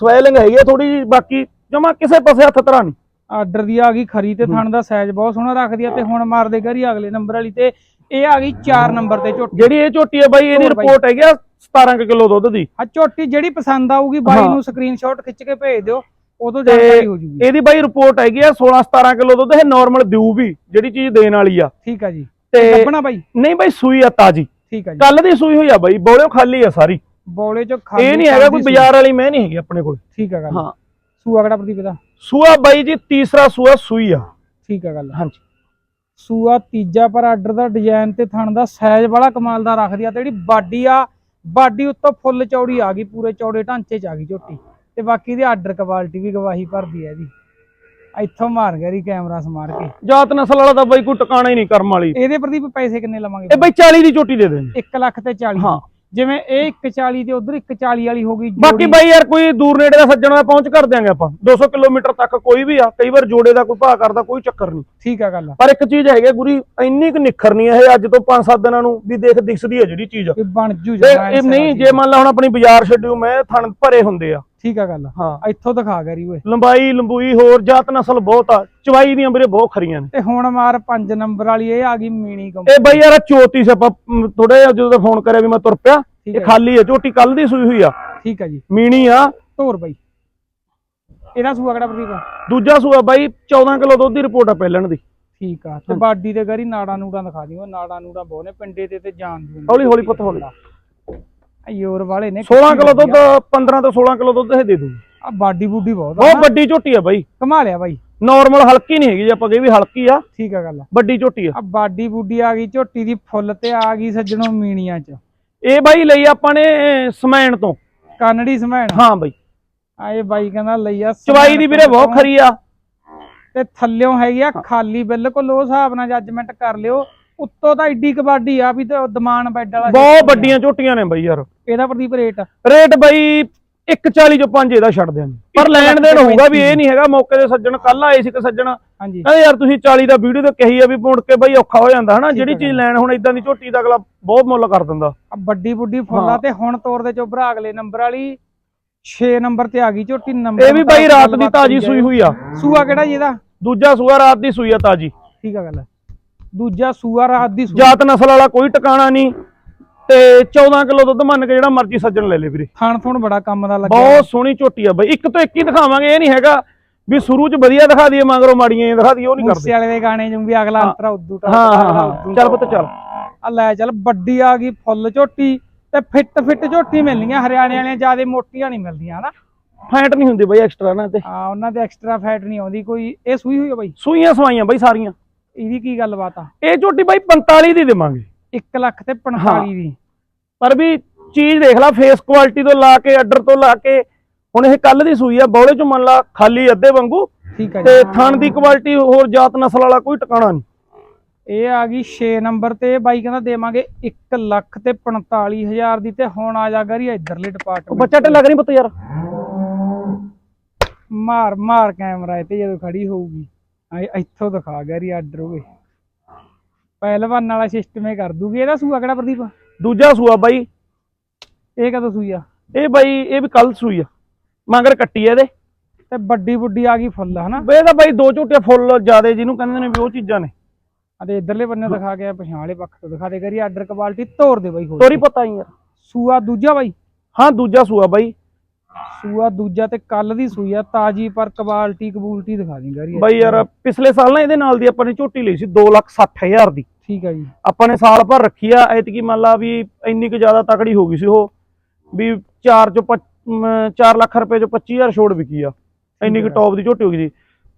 ਸਵੈਲਿੰਗ ਹੈਗੀ ਆ ਥੋੜੀ ਜੀ ਬਾਕੀ ਜਮਾ ਕਿਸੇ ਪਾਸੇ ਹੱਥ ਧਰਾ ਨਹੀਂ।
ਆਰਡਰ ਦੀ ਆ ਗਈ ਖਰੀ ਤੇ ਥਣ ਦਾ ਸਾਈਜ਼ ਬਹੁਤ ਸੋਹਣਾ ਰੱਖਦੀ ਆ ਤੇ ਹੁਣ ਮਾਰਦੇ ਗਰੀ ਅਗਲੇ ਨੰਬਰ ਵਾਲੀ ਤੇ ਇਹ ਆ ਗਈ 4 ਨੰਬਰ ਤੇ ਝੋਟੀ।
ਜਿਹੜੀ ਇਹ ਝੋਟੀ ਹੈ ਬਾਈ ਇਹਦੀ। ਰਿਪੋਰਟ ਹੈਗੀ ਆ 17 ਕਿਲੋ ਦੁੱਧ ਦੀ।
ਆ ਝੋਟੀ ਜਿਹੜੀ ਪਸੰਦ ਆਊਗੀ ਬਾਈ। ਨੂੰ ਸਕਰੀਨਸ਼ਾਟ ਖਿੱਚ ਕੇ ਭੇਜ ਦਿਓ ਉਦੋਂ ਜਾਣਕਾਰੀ ਹੋ ਜੂਗੀ।
ਇਹਦੀ ਬਾਈ ਰਿਪੋਰਟ ਹੈਗੀ ਆ 16 17 ਕਿਲੋ ਦੁੱਧ ਇਹ ਨਾਰਮਲ ਦਿਊ ਵੀ ਜਿਹੜੀ ਚੀਜ਼ ਦੇਣ ਵਾਲੀ ਆ।
ਠੀਕ ਆ ਜੀ।
ਤੇ
ਲੱਭਣਾ ਬਾਈ?
ਨਹੀਂ ਬਾਈ ਸੂਈ ਆ ਤਾਜੀ।
ਠੀਕ ਆ ਜੀ।
ਕੱਲ ਦੀ ਸੂਈ ਹੋਈ ਆ ਬਾਈ ਬੋਲਿਓ ਖਾਲੀ ਆ ਸਾਰੀ।
ਬੋਲੇ ਚੋਂ ਖਾਲੀ
ਇਹ ਨਹੀਂ ਹੈਗਾ ਕੋਈ। ਬਾਜ਼ਾਰ ਵਾਲੀ ਮੈਂ ਨਹੀਂ ਹੈਗੀ ਆਪਣੇ ਕੋਲ।
ਠੀਕ ਆ ਗੱਲ।
ਹਾਂ।
ਸੂਆ ਕਿਹੜਾ ਪ੍ਰਦੀਪ ਦਾ?
ਸੂਆ ਬਾਈ ਜੀ ਤੀਸਰਾ ਸੂਆ ਸੂਈ ਆ।
ਠੀਕ ਆ ਗੱਲ।
ਹਾਂਜੀ।
ਸੂਆ ਤੀਜਾ ਪਰ ਆਰਡਰ ਦਾ ਡਿਜ਼ਾਈਨ ਤੇ ਥਣ ਦਾ ਸਾਈਜ਼ ਬੜਾ ਕਮਾਲ ਦਾ ਰੱਖਦੀ ਆ ਤੇ ਜਿਹੜੀ ਬਾਡੀ ਆ ਬਾਡੀ ਉੱਤੋਂ ਫੁੱਲ ਚੌੜੀ ਆ ਗਈ ਪੂਰੇ ਚੌੜੇ ਢਾਂਚੇ ਚ ਆ ਗਈ ਝੋਟੀ। ਤੇ ਬਾਕੀ ਦੀ ਆਰਡਰ ਕੁਆਲਿਟੀ ਵੀ ਗਵਾਹੀ ਭਰਦੀ ਆ ਇਹਦੀ। ਇੱਥੋਂ ਮਾਰ ਗਿਆ ਰੀ ਕੈਮਰਾ ਸਮਾਰ ਕੇ।
ਜਾਤ ਨਸਲ ਵਾਲਾ ਤਾਂ ਬਾਈ ਕੋਈ ਟਿਕਾਣਾ ਹੀ ਨਹੀਂ ਕਰਮ ਵਾਲੀ।
ਇਹਦੇ ਪ੍ਰਦੀਪ ਪੈਸੇ ਕਿੰਨੇ ਲਵਾਂਗੇ?
ਇਹ ਬਾਈ 40 ਦੀ ਝੋਟੀ ਦੇ ਦੇਣ।
1 ਲੱਖ ਤੇ 40
ਹਾਂ।
ਜਿਵੇਂ ਇਹ 140 ਤੇ ਉਧਰ 140 ਵਾਲੀ ਹੋ ਗਈ
ਬਾਕੀ। ਬਾਈ ਯਾਰ ਕੋਈ ਦੂਰ ਨੇੜੇ ਦਾ ਸੱਜਣ ਦਾ ਪਹੁੰਚ ਕਰ ਦਿਆਂਗੇ ਆਪਾਂ। 200 ਕਿਲੋਮੀਟਰ ਤੱਕ ਕੋਈ ਵੀ ਆ ਕਈ ਵਾਰ ਜੋੜੇ ਦਾ ਕੋਈ ਭਾਅ ਕਰਦਾ ਕੋਈ ਚੱਕਰ ਨਹੀਂ।
ਠੀਕ ਆ ਗੱਲ
ਪਰ ਇੱਕ ਚੀਜ਼ ਹੈਗੀ ਗੁਰੀ ਇੰਨੀ ਕੁ ਨਿਖਰਨੀ ਹੈ ਇਹ ਅੱਜ ਤੋਂ 5-7 ਦਿਨਾਂ ਨੂੰ ਵੀ ਦੇਖ ਦਿਖਦੀ ਹੈ ਜਿਹੜੀ ਚੀਜ਼।
ਇਹ ਬਣ ਜੂ
ਇਹ ਨਹੀਂ ਜੇ ਮੰਨ ਲਾ ਹੁਣ ਆਪਣੀ ਬਾਜ਼ਾਰ ਛੱਡਿਓ ਮੈਂ ਥਣ ਭਰੇ ਹੁੰਦੇ ਆ।
ਠੀਕ ਆ ਗੱਲ
ਹਾਂ।
ਇੱਥੋਂ ਦਿਖਾ ਗਰੀ ਓਏ
ਲੰਬਾਈ ਲੰਬੂਈ ਹੋਰ ਜਾਤ ਨਸਲ ਬਹੁਤ ਆ ਚਵਾਈ ਦੀਆਂ ਵੀਰੇ ਬਹੁਤ ਖਰੀਆਂ ਨੇ।
ਤੇ ਹੁਣ ਮਾਰ 5 ਨੰਬਰ ਵਾਲੀ ਇਹ ਆ ਗਈ ਮੀਣੀ ਕੰਪਨੀ।
ਇਹ ਬਾਈ ਯਾਰ ਚੋਤੀ ਸੇ ਆਪਾਂ ਥੋੜਾ ਜਿਹਾ ਜਦੋਂ ਫੋਨ ਕਰਿਆ ਵੀ ਮੈਂ ਤੁਰ ਪਿਆ ਇਹ ਖਾਲੀ ਹੈ ਝੋਟੀ ਕੱਲ ਦੀ ਸੂਈ ਹੋਈ ਆ।
ਠੀਕ ਆ ਜੀ।
ਮੀਣੀ ਆ।
ਧੋਰ ਬਾਈ। ਇਹਦਾ ਸੂਆ ਕਿਹੜਾ ਪ੍ਰਦੀਪ?
ਦੂਜਾ ਸੂਆ ਬਾਈ 14 ਕਿਲੋ ਦੁੱਧ ਦੀ ਰਿਪੋਰਟ ਆ ਪਹਿਲਣ ਦੀ।
ਠੀਕ ਆ ਤੇ ਬਾਡੀ ਤੇ ਗਰੀ ਨਾੜਾ ਨੂੜਾ ਦਿਖਾ ਦਿਓ ਨਾੜਾ ਨੂੜਾ ਬਹੁਤ ਨੇ ਪਿੰਡੇ ਤੇ ਤੇ ਜਾਨ ਦੀ
ਹੌਲੀ ਹੌਲੀ ਪੁੱਤ ਹੌਲੀ।
ਯੋਰ ਵਾਲੇ ਨੇ
16 ਕਿਲੋ ਦੁੱਧ 15 ਤੋਂ 16 ਕਿਲੋ ਦੁੱਧ ਇਹ ਦੇ ਦੂ
ਆ ਬਾਡੀ ਬੂਡੀ ਬਹੁਤ ਆ
ਬਹੁਤ ਵੱਡੀ ਝੋਟੀ ਆ ਬਾਈ।
ਕਮਾ ਲਿਆ ਬਾਈ।
ਨਾਰਮਲ ਹਲਕੀ ਨਹੀਂ ਹੈਗੀ ਜੇ ਆਪਾਂ ਕਹੇ ਵੀ ਹਲਕੀ ਆ
ਠੀਕ ਆ ਗੱਲ
ਵੱਡੀ ਝੋਟੀ ਆ।
ਆ ਬਾਡੀ ਬੂਡੀ ਆ ਗਈ ਝੋਟੀ ਦੀ ਫੁੱਲ ਤੇ ਆ ਗਈ ਸੱਜਣੋ ਮੀਣੀਆਂ ਚ।
ਇਹ ਬਾਈ ਲਈ ਆਪਾਂ ਨੇ ਸਮੈਣ ਤੋਂ।
ਕਾਨੜੀ ਸਮੈਣ
ਹਾਂ ਬਾਈ।
ਆ ਇਹ ਬਾਈ ਕਹਿੰਦਾ ਲਈ ਆ
ਚਵਾਈ ਦੀ ਵੀਰੇ ਬਹੁਤ ਖਰੀ ਆ।
ਤੇ ਥੱਲਿਓਂ ਹੈਗੀ ਆ ਖਾਲੀ ਬਿਲਕੁਲ ਉਹ ਹਿਸਾਬ ਨਾਲ ਜੱਜਮੈਂਟ ਕਰ ਲਿਓ। ਉੱਤੋਂ ਤਾਂ ਏਡੀ ਕਬਾਡੀ ਆ ਵੀ ਤੇ ਦਮਾਨ ਬੈੱਡ ਵਾਲਾ
ਬਹੁਤ ਵੱਡੀਆਂ ਝੋਟੀਆਂ ਨੇ ਬਾਈ ਯਾਰ।
ਇਹਦਾ ਪ੍ਰਦੀਪ ਰੇਟ?
ਰੇਟ ਬਾਈ 140 ਚੋਂ 5 ਇਹਦਾ ਛੱਡ ਦਿਆਂਗੇ। ਪਰ ਲੈਣ ਦੇਣ ਹੋਊਗਾ ਵੀ ਇਹ ਨਹੀਂ ਹੈਗਾ ਮੌਕੇ ਦੇ ਸੱਜਣ ਕੱਲ ਆਏ ਸੀ ਕਿ ਸੱਜਣ।
ਹਾਂਜੀ।
ਕਹਿੰਦੇ ਯਾਰ ਤੁਸੀਂ 40 ਦਾ ਵੀਡੀਓ ਤੇ ਕਹੀ ਆ ਵੀ ਮੁੜ ਕੇ ਬਾਈ ਔਖਾ ਹੋ ਜਾਂਦਾ ਹਨਾ ਜਿਹੜੀ ਚੀਜ਼ ਲੈਣ ਹੁਣ ਇਦਾਂ ਦੀ ਝੋਟੀ ਦਾ ਅਗਲਾ ਬਹੁਤ ਮੁੱਲ ਕਰ ਦਿੰਦਾ।
ਵੱਡੀ ਬੁੱਢੀ ਫੁੱਲ। ਤੇ ਹੁਣ ਤੋਰ ਦੇ ਚੋਬਰਾ ਅਗਲੇ ਨੰਬਰ ਵਾਲੀ 6 ਨੰਬਰ ਤੇ ਆ ਗਈ ਝੋਟੀ ਨੰਬਰ
ਇਹ ਵੀ ਬਾਈ ਰਾਤ ਦੀ ਤਾਜੀ ਸੂਈ ਹੋਈ ਆ।
ਸੂਆ ਕਿਹੜਾ ਜੀ ਇਹਦਾ?
ਦੂਜਾ ਸੂਆ ਰਾਤ ਦੀ ਸੂਈ ਆ ਤਾਜੀ।
ਠੀਕ ਆ ਗੱਲ ਦੂਜਾ ਸੂਆ ਰਾਤ ਦੀ
ਜਾਤ ਨਸਲ ਵਾਲਾ ਕੋਈ ਟਿਕਾਣਾ ਨਹੀਂ ਤੇ 14 ਕਿਲੋ ਦੁੱਧ ਮੰਨ ਕੇ ਜਿਹੜਾ ਮਰਜ਼ੀ ਸੱਜਣ ਲੈ ਲੇ ਵੀਰੇ।
ਥਣ ਥੁਣ ਬੜਾ ਕੰਮ ਦਾ ਲੱਗਿਆ।
ਬਹੁਤ ਸੋਹਣੀ ਝੋਟੀ ਆ ਬਾਈ। ਇੱਕ ਤੋਂ ਇੱਕ ਹੀ ਦਿਖਾਵਾਂਗੇ ਇਹ ਨਹੀਂ ਹੈਗਾ ਵੀ ਸ਼ੁਰੂ ਚ ਵਧੀਆ ਦਿਖਾ ਦਈਏ ਮਗਰੋਂ ਮਾੜੀਆਂ ਦਿਖਾ ਦਈਏ ਉਹ ਨਹੀਂ
ਮੂਸੇ
ਕਰਦੇ।
ਵਾਲੇ ਦੇ ਗਾਣੇ ਜਿਉਂ ਵੀ ਅਗਲਾ
ਹਾਂ।
ਅੰਤਰਾ ਉਦੋਂ
ਹਾਂ ਹਾਂ ਹਾਂ। ਚੱਲ ਪੁੱਤ ਚੱਲ।
ਆ ਲੈ ਚੱਲ ਵੱਡੀ ਆ ਗਈ ਫੁੱਲ ਝੋਟੀ ਤੇ ਫਿੱਟ ਫਿੱਟ ਝੋਟੀ ਮਿਲਣੀਆਂ ਹਰਿਆਣੇ ਵਾਲੀਆਂ ਜਿਆਦੇ ਮੋਟੀਆਂ ਨਹੀਂ ਮਿਲਦੀਆਂ ਹਨਾ?
ਫੈਟ ਨਹੀਂ ਹੁੰਦੀ ਬਾਈ ਐਕਸਟਰਾ ਨਾ ਤੇ।
ਆ ਉਹਨਾਂ ਦੇ ਐਕਸਟਰਾ ਫੈਟ ਨਹੀਂ ਆਉਂਦੀ ਕੋਈ ਇਹ ਸੂਈ ਹੋਈ ਆ ਬਾਈ?
ਸੂਈਆਂ ਸਵਾਈਆਂ ਬਾਈ ਸਾਰੀਆਂ।
ਇਹਦੀ ਕੀ ਗੱਲਬਾਤ ਆ?
ਇਹ ਝੋਟੀ ਬਾਈ 45 ਦੀ ਦੇਵਾਂਗੇ।
1 ਲੱਖ ਤੇ 45 ਦੀ।
ਪਰ ਵੀ ਚੀਜ਼ ਦੇਖ ਲੈ ਫੇਸ ਕੁਆਲਿਟੀ ਤੋਂ ਲਾ ਕੇ ਆਰਡਰ ਤੋਂ ਲਾ ਕੇ ਹੁਣ ਇਹ ਕੱਲ ਦੀ ਸੂਈ ਆ ਬੌਲੇ ਚ ਮੰਨ ਲਾ ਖਾਲੀ ਅੱਧੇ ਵਾਂਗੂ
ਠੀਕ ਹੈ
ਤੇ ਥਣ ਦੀ ਕੁਆਲਿਟੀ ਹੋਰ ਜਾਤ ਨਸਲ ਵਾਲਾ ਕੋਈ ਟਿਕਾਣਾ ਨਹੀਂ।
ਇਹ ਆ ਗਈ 6 ਨੰਬਰ ਤੇ ਬਾਈ ਕਹਿੰਦਾ ਦੇਵਾਂਗੇ 1 ਲੱਖ ਤੇ 45000 ਦੀ ਤੇ ਹੁਣ ਆ ਜਾ ਗਰੀ ਇਧਰਲੇ ਡਿਪਾਰਟਮੈਂਟ
ਬੱਚਾ ਢਿੱਲਾ ਕਰੀ ਪੁੱਤ ਯਾਰ।
ਮਾਰ ਮਾਰ ਕੈਮਰਾ ਤੇ ਜਦੋਂ ਖੜੀ ਹੋਊਗੀ। ਇੱਥੋਂ ਦਿਖਾ ਗਰੀ ਆਰਡਰ ਹੋਵੇ। ਪਹਿਲਵਾਨ ਵਾਲਾ ਸਿਸਟਮ ਇਹ ਕਰ ਦੂਗੀ ਇਹਦਾ ਸੂਆ ਕਿਹੜਾ ਪ੍ਰਦੀਪ?
ਦੂਜਾ ਸੂਆ ਬਾਈ।
ਇਹ ਕਦੋਂ ਸੂਈ ਆ?
ਇਹ ਬਾਈ ਇਹ ਵੀ ਕੱਲ ਸੂਈ ਆ। ਮਗਰ ਕੱਟੀ ਆ ਇਹਦੇ।
ਤੇ ਵੱਡੀ ਬੁੱਡੀ ਆ ਗਈ ਫੁੱਲ ਹਨਾ?
ਬਈ ਇਹਦਾ ਬਾਈ ਦੋ ਝੋਟੇ ਫੁੱਲ ਜਿਆਦੇ ਜਿਹਨੂੰ ਕਹਿੰਦੇ ਨੇ ਵੀ ਉਹ ਚੀਜ਼ਾਂ ਨੇ।
ਅਤੇ ਇਧਰਲੇ ਬੰਨੇ ਦਿਖਾ ਕੇ ਪਛਾਣ ਵਾਲੇ ਪੱਖ ਤੋਂ ਦਿਖਾ ਦੇ ਕਰੀ ਆਰਡਰ ਕੁਆਲਿਟੀ ਤੋੜ ਦੇ ਬਾਈ ਹੋਰ
ਤੋਰੀ ਪਤਾ ਹੀ ਯਾਰ
ਸੂਆ ਦੂਜਾ ਬਾਈ?
ਹਾਂ ਦੂਜਾ ਸੂਆ ਬਾਈ।
ਸੂਆ ਦੂਜਾ ਤੇ ਕੱਲ ਦੀ ਸੂਈ ਆ ਤਾਜੀ ਪਰ ਕੁਆਲਿਟੀ ਕਬੂਲਟੀ ਦਿਖਾ ਦੀ ਗਰੀ
ਬਾਈ ਯਾਰ ਪਿਛਲੇ ਸਾਲ ਨਾ ਇਹਦੇ ਨਾਲ ਦੀ ਆਪਾਂ ਨੇ ਝੋਟੀ ਲਈ ਸੀ 260000 ਦੀ।
ਠੀਕ ਹੈ ਜੀ।
ਆਪਾਂ ਨੇ ਸਾਲ ਭਰ ਰੱਖੀ ਆ ਐਤਕੀ ਮੰਨ ਲਾ ਵੀ ਇੰਨੀ ਕੁ ਜ਼ਿਆਦਾ ਤਕੜੀ ਹੋ ਗਈ ਸੀ ਉਹ ਵੀ 4 ਚੋਂ 4 ਲੱਖ ਰੁਪਏ ਚੋਂ 25000 ਛੋੜ ਵਿਕੀ ਆ ਇੰਨੀ ਕੁ ਟੌਪ ਦੀ ਝੋਟੀ ਹੋ ਗਈ ਸੀ।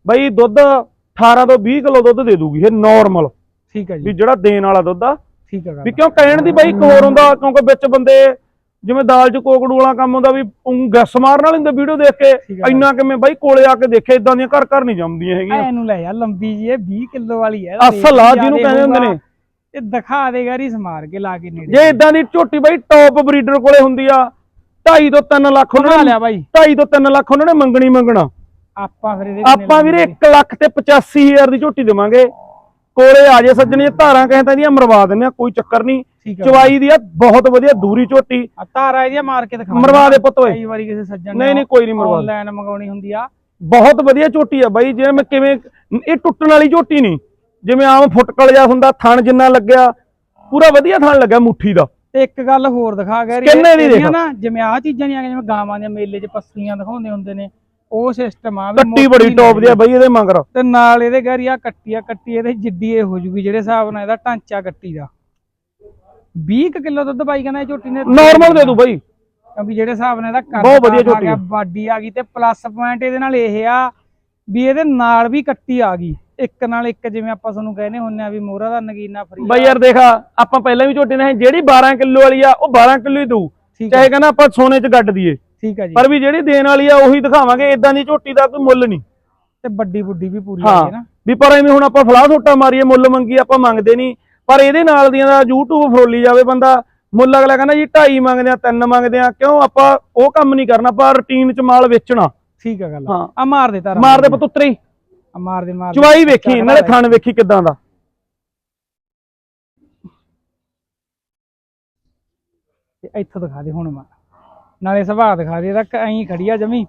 ਬਾਈ ਦੁੱਧ 18 ਤੋਂ 20 ਕਿਲੋ ਦੁੱਧ ਦੇ ਦੂਗੀ ਇਹ ਨਾਰਮਲ
ਠੀਕ
ਵੀ
ਜੀ।
ਜਿਹੜਾ ਦੇਣ ਵਾਲਾ ਦੁੱਧ ਆ।
ਠੀਕ ਹੈ
ਵੀ ਕਿਉਂ ਕਹਿਣ ਦੀ ਬਾਈ ਇੱਕ ਹੋਰ ਹੁੰਦਾ ਕਿਉਂਕਿ ਵਿੱਚ ਬੰਦੇ ਜਿਵੇਂ ਦਾਲ ਚ ਕੋਕੜੂ ਵਾਲਾ ਕੰਮ ਹੁੰਦਾ ਵੀ ਗੱਸ ਮਾਰਨ ਵਾਲੇ ਹੁੰਦੇ ਵੀਡੀਓ ਦੇਖ ਕੇ। ਇੰਨਾ ਕਿਵੇਂ ਬਾਈ ਕੋਲੇ ਆ ਕੇ ਦੇਖੇ ਇਦਾਂ ਦੀਆਂ ਘਰ ਘਰ ਨਹੀਂ ਜੰਮਦੀਆਂ ਹੈਗੀਆਂ।
ਐ ਨੂੰ ਲੈ ਜਾ ਲੰਬੀ ਜੀ ਇਹ 20 ਕਿਲੋ ਵਾਲੀ ਹੈ
ਅਸਲ ਆ ਜਿਹਨੂੰ ਕਹਿੰਦੇ ਹੁੰਦੇ ਨੇ।
ਇਹ ਦਿਖਾ ਦੇ ਗਰੀ ਸਮਾਰ ਕੇ ਲਾ ਕੇ ਨੇੜੇ।
ਜੇ ਇਦਾਂ ਦੀ ਝੋਟੀ ਬਾਈ ਟੌਪ ਬਰੀਡਰ ਕੋਲੇ ਹੁੰਦੀ ਆ 2.5 ਤੋਂ 3 ਲੱਖ ਉਹਨਾਂ ਨੇ
ਲਿਆ ਬਾਈ।
2.5 ਤੋਂ 3 ਲੱਖ ਉਹਨਾਂ ਨੇ ਮੰਗਣੀ ਮੰਗਣਾ।
ਆਪਾਂ ਫਿਰ ਇਹਦੇ
ਆਪਾਂ ਵੀਰੇ
ਲਾਵਾਂਗੇ?
1 ਲੱਖ ਤੇ 85000 ਦੀ ਝੋਟੀ ਦੇਵਾਂਗੇ। ਕੋਲੇ ਆ ਜੇ ਸੱਜਣੀ ਧਾਰਾਂ ਕਹਿੰਦਾ ਇਹਦੀਆਂ ਮਰਵਾ ਦਿੰਦੇ ਆ ਕੋਈ ਚੱਕਰ ਨਹੀਂ। ਚਵਾਈ ਦੀ ਆ ਬਹੁਤ ਵਧੀਆ ਦੂਰੀ ਝੋਟੀ।
ਆ ਤਾਰਾ ਇਹਦੀਆਂ ਮਾਰ ਕੇ ਦਿਖਾ
ਮਰਵਾ ਦੇ ਪੁੱਤ ਓਏ।
ਕਈ ਵਾਰੀ ਕਿਸੇ ਸੱਜਣ
ਨਹੀਂ ਨਹੀਂ ਕੋਈ ਨਹੀਂ ਮਰਵਾ।
ਆਨਲਾਈਨ ਮੰਗਾਉਣੀ ਹੁੰਦੀ ਆ।
ਬਹੁਤ ਵਧੀਆ ਝੋਟੀ ਆ ਬਾਈ ਜਿਵੇਂ ਮੈਂ ਕਿਵੇਂ ਇਹ ਟੁੱਟਣ ਵਾਲੀ ਝੋਟੀ ਨਹੀਂ। ਜਿਵੇਂ ਆਮ ਫੁੱਟਕਲ ਜਿਹਾ ਹੁੰਦਾ ਥਣ ਜਿੰਨਾ ਲੱਗਿਆ ਪੂਰਾ ਵਧੀਆ ਥਣ ਲੱਗਿਆ ਮੁੱਠੀ ਦਾ।
ਤੇ ਇੱਕ ਗੱਲ ਹੋਰ ਦਿਖਾ
ਦੀ ਦੇਖ?
ਨਾ ਜਿਵੇਂ ਆ ਚੀਜ਼ਾਂ ਨਹੀਂ ਆ ਜਿਵੇਂ ਗਾਵਾਂ ਦੇ ਮੇਲੇ 'ਚ ਪੱਸਲੀਆਂ ਦਿਖਾਉਂਦੇ ਹੁੰਦੇ ਨੇ ਉਹ ਸਿਸਟਮ ਆ ਵੀ
ਕੱਟੀ ਬੜੀ ਟੌਪ ਦੀ ਆ ਬਾਈ ਇਹਦੇ ਮਗਰ।
ਤੇ ਨਾਲ ਇਹਦੇ ਗਰੀ ਆ ਕੱਟੀ ਆ ਕੱਟੀ ਇਹਦੇ ਜਿੱਡੀ ਇਹ ਹੋ ਜੂਗੀ ਜਿਹੜੇ ਹਿਸਾਬ ਨਾਲ ਇਹਦਾ ਢਾਂਚਾ ਕੱਟੀ ਦਾ। 20 ਕਿਲੋ ਦੁੱਧ ਬਾਈ ਕਹਿੰਦਾ ਇਹ ਝੋਟੀ ਨੇ
ਨਾਰਮਲ ਦੇ ਦੂ ਬਾਈ।
ਕਿਉਂਕਿ ਜਿਹੜੇ ਹਿਸਾਬ ਨਾਲ ਇਹਦਾ
ਬਹੁਤ ਵਧੀਆ
ਆ
ਝੋਟੀ
ਗਿਆ
ਆ।
ਬਾਡੀ ਆ ਗਈ ਤੇ ਪਲੱਸ ਪੁਆਇੰਟ ਇਹਦੇ ਨਾਲ ਇਹ ਆ ਵੀ ਇਹਦੇ ਨਾਲ ਵੀ ਕੱਟੀ ਆ ਗਈ। ਇੱਕ ਨਾਲ ਇੱਕ ਜਿਵੇਂ ਆਪਾਂ ਤੁਹਾਨੂੰ ਕਹਿੰਦੇ ਹੁੰਨੇ ਆ ਵੀ ਮੋਹਰਾ ਦਾ ਨਗੀਨਾ ਫਰੀ
ਬਾਈ ਯਾਰ ਦੇਖ ਆਪਾਂ ਪਹਿਲਾਂ ਵੀ ਝੋਟੀ ਨੇ ਜਿਹੜੀ 12 ਕਿਲੋ ਵਾਲੀ ਆ ਉਹ 12 ਕਿਲੋ ਹੀ
ਠੀਕ
ਚਾਹੇ ਕਹਿੰਦਾ ਆਪਾਂ ਸੋਨੇ 'ਚ ਗੱਡ ਦਈਏ।
ਠੀਕ ਹੈ ਜੀ।
ਪਰ ਵੀ ਜਿਹੜੀ ਦੇਣ ਵਾਲੀ ਆ ਉਹੀ ਦਿਖਾਵਾਂਗੇ ਇਦਾਂ ਦੀ ਝੋਟੀ ਦਾ ਕੋਈ ਮੁੱਲ ਨਹੀਂ।
ਤੇ ਵੱਡੀ ਬੁੱਢੀ ਵੀ ਪੂਰੀ ਆ
ਹਾਂ
ਨਾ।
ਵੀ ਪਰ ਐਵੇਂ ਹੁਣ ਆਪਾਂ ਫਲਾਹ ਛੋਟਾ ਮਾਰੀਏ ਮੁੱਲ ਮੰਗੀ ਆਪਾਂ ਮੰਗਦੇ ਨਹੀਂ। ਪਰ ਇਹਦੇ ਨਾਲ ਦੀਆਂ ਦਾ YouTube ਫਰੋਲੀ ਜਾਵੇ ਬੰਦਾ। ਮੁੱਲ ਅਗਲਾ ਕਹਿੰਦਾ ਜੀ 2.5 ਮੰਗਦੇ ਆ 3 ਮੰਗਦੇ ਆ। ਕਿਉਂ ਆਪਾਂ ਉਹ ਕੰਮ ਨਹੀਂ ਕਰਨਾ ਆਪਾਂ ਰੁਟੀਨ 'ਚ ਮਾਲ ਵੇਚਣਾ।
ਠੀਕ ਹੈ ਗੱਲ
ਹਾਂ।
ਆ ਮਾਰ ਦੇ ਤਾਰਾ
ਮਾਰ ਦੇ ਪਤੁੱਤਰੀ
ਆ ਮਾਰ ਦੇ ਮਾਰ।
ਚਵਾਈ ਵੇਖੀ ਨਾਲੇ। ਥਣ ਵੇਖੀ ਕਿਦਾਂ ਦਾ।
ਤੇ ਇੱਥੋਂ ਦਿਖਾ ਦੇ ਹੁਣ ਮਾਰ ਨਾਲੇ ਸੁਭਾਅ ਦਿਖਾ ਦੇ ਇਹਦਾ ਐਂ ਖੜੀ ਆ ਜਮੀ।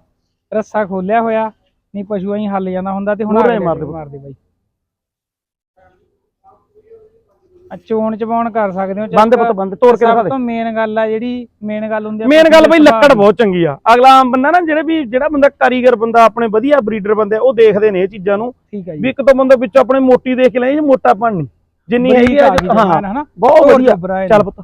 ਰੱਸਾ ਖੋਲਿਆ ਹੋਇਆ ਨਹੀਂ ਪਸ਼ੂ ਐਂ ਹੱਲ ਜਾਂਦਾ ਹੁੰਦਾ ਤੇ ਹੁਣ
ਮਾਰ ਦੇ
ਬਾਈ ਆ ਚੋਣ ਚਬਾਉਣ ਕਰ ਸਕਦੇ ਹੋ
ਬੰਦ ਪੁੱਤ ਬੰਦ ਤੋੜ ਕੇ ਦਿਖਾ
ਸਭ
ਦੇ।
ਤੋਂ ਮੇਨ ਗੱਲ ਆ ਜਿਹੜੀ ਮੇਨ ਗੱਲ ਹੁੰਦੀ ਆ
ਮੇਨ ਗੱਲ ਬਈ ਲੱਕੜ। ਬਹੁਤ ਚੰਗੀ ਆ। ਅਗਲਾ ਆਮ ਬੰਦਾ ਨਾ ਜਿਹੜੇ ਵੀ ਜਿਹੜਾ ਬੰਦਾ ਕਾਰੀਗਰ ਬੰਦਾ ਆਪਣੇ ਵਧੀਆ ਬਰੀਡਰ ਬੰਦੇ ਆ, ਉਹ ਦੇਖਦੇ ਨੇ ਇਹ ਚੀਜ਼ਾਂ ਨੂੰ।
ਠੀਕ ਹੈ
ਵੀ
ਜੀ
ਇੱਕ ਤੋਂ ਬੰਦਾ ਵਿੱਚ ਆਪਣੇ ਮੋਟੀ ਦੇਖ ਕੇ ਲੈ ਜੀ ਮੋਟਾ ਨਹੀਂ। ਜਿੰਨੀ ਹੈਗੀ ਆ ਹਾਂ
ਹਨਾ?
ਬਹੁਤ ਵਧੀਆ। ਚੱਲ ਪੁੱਤ।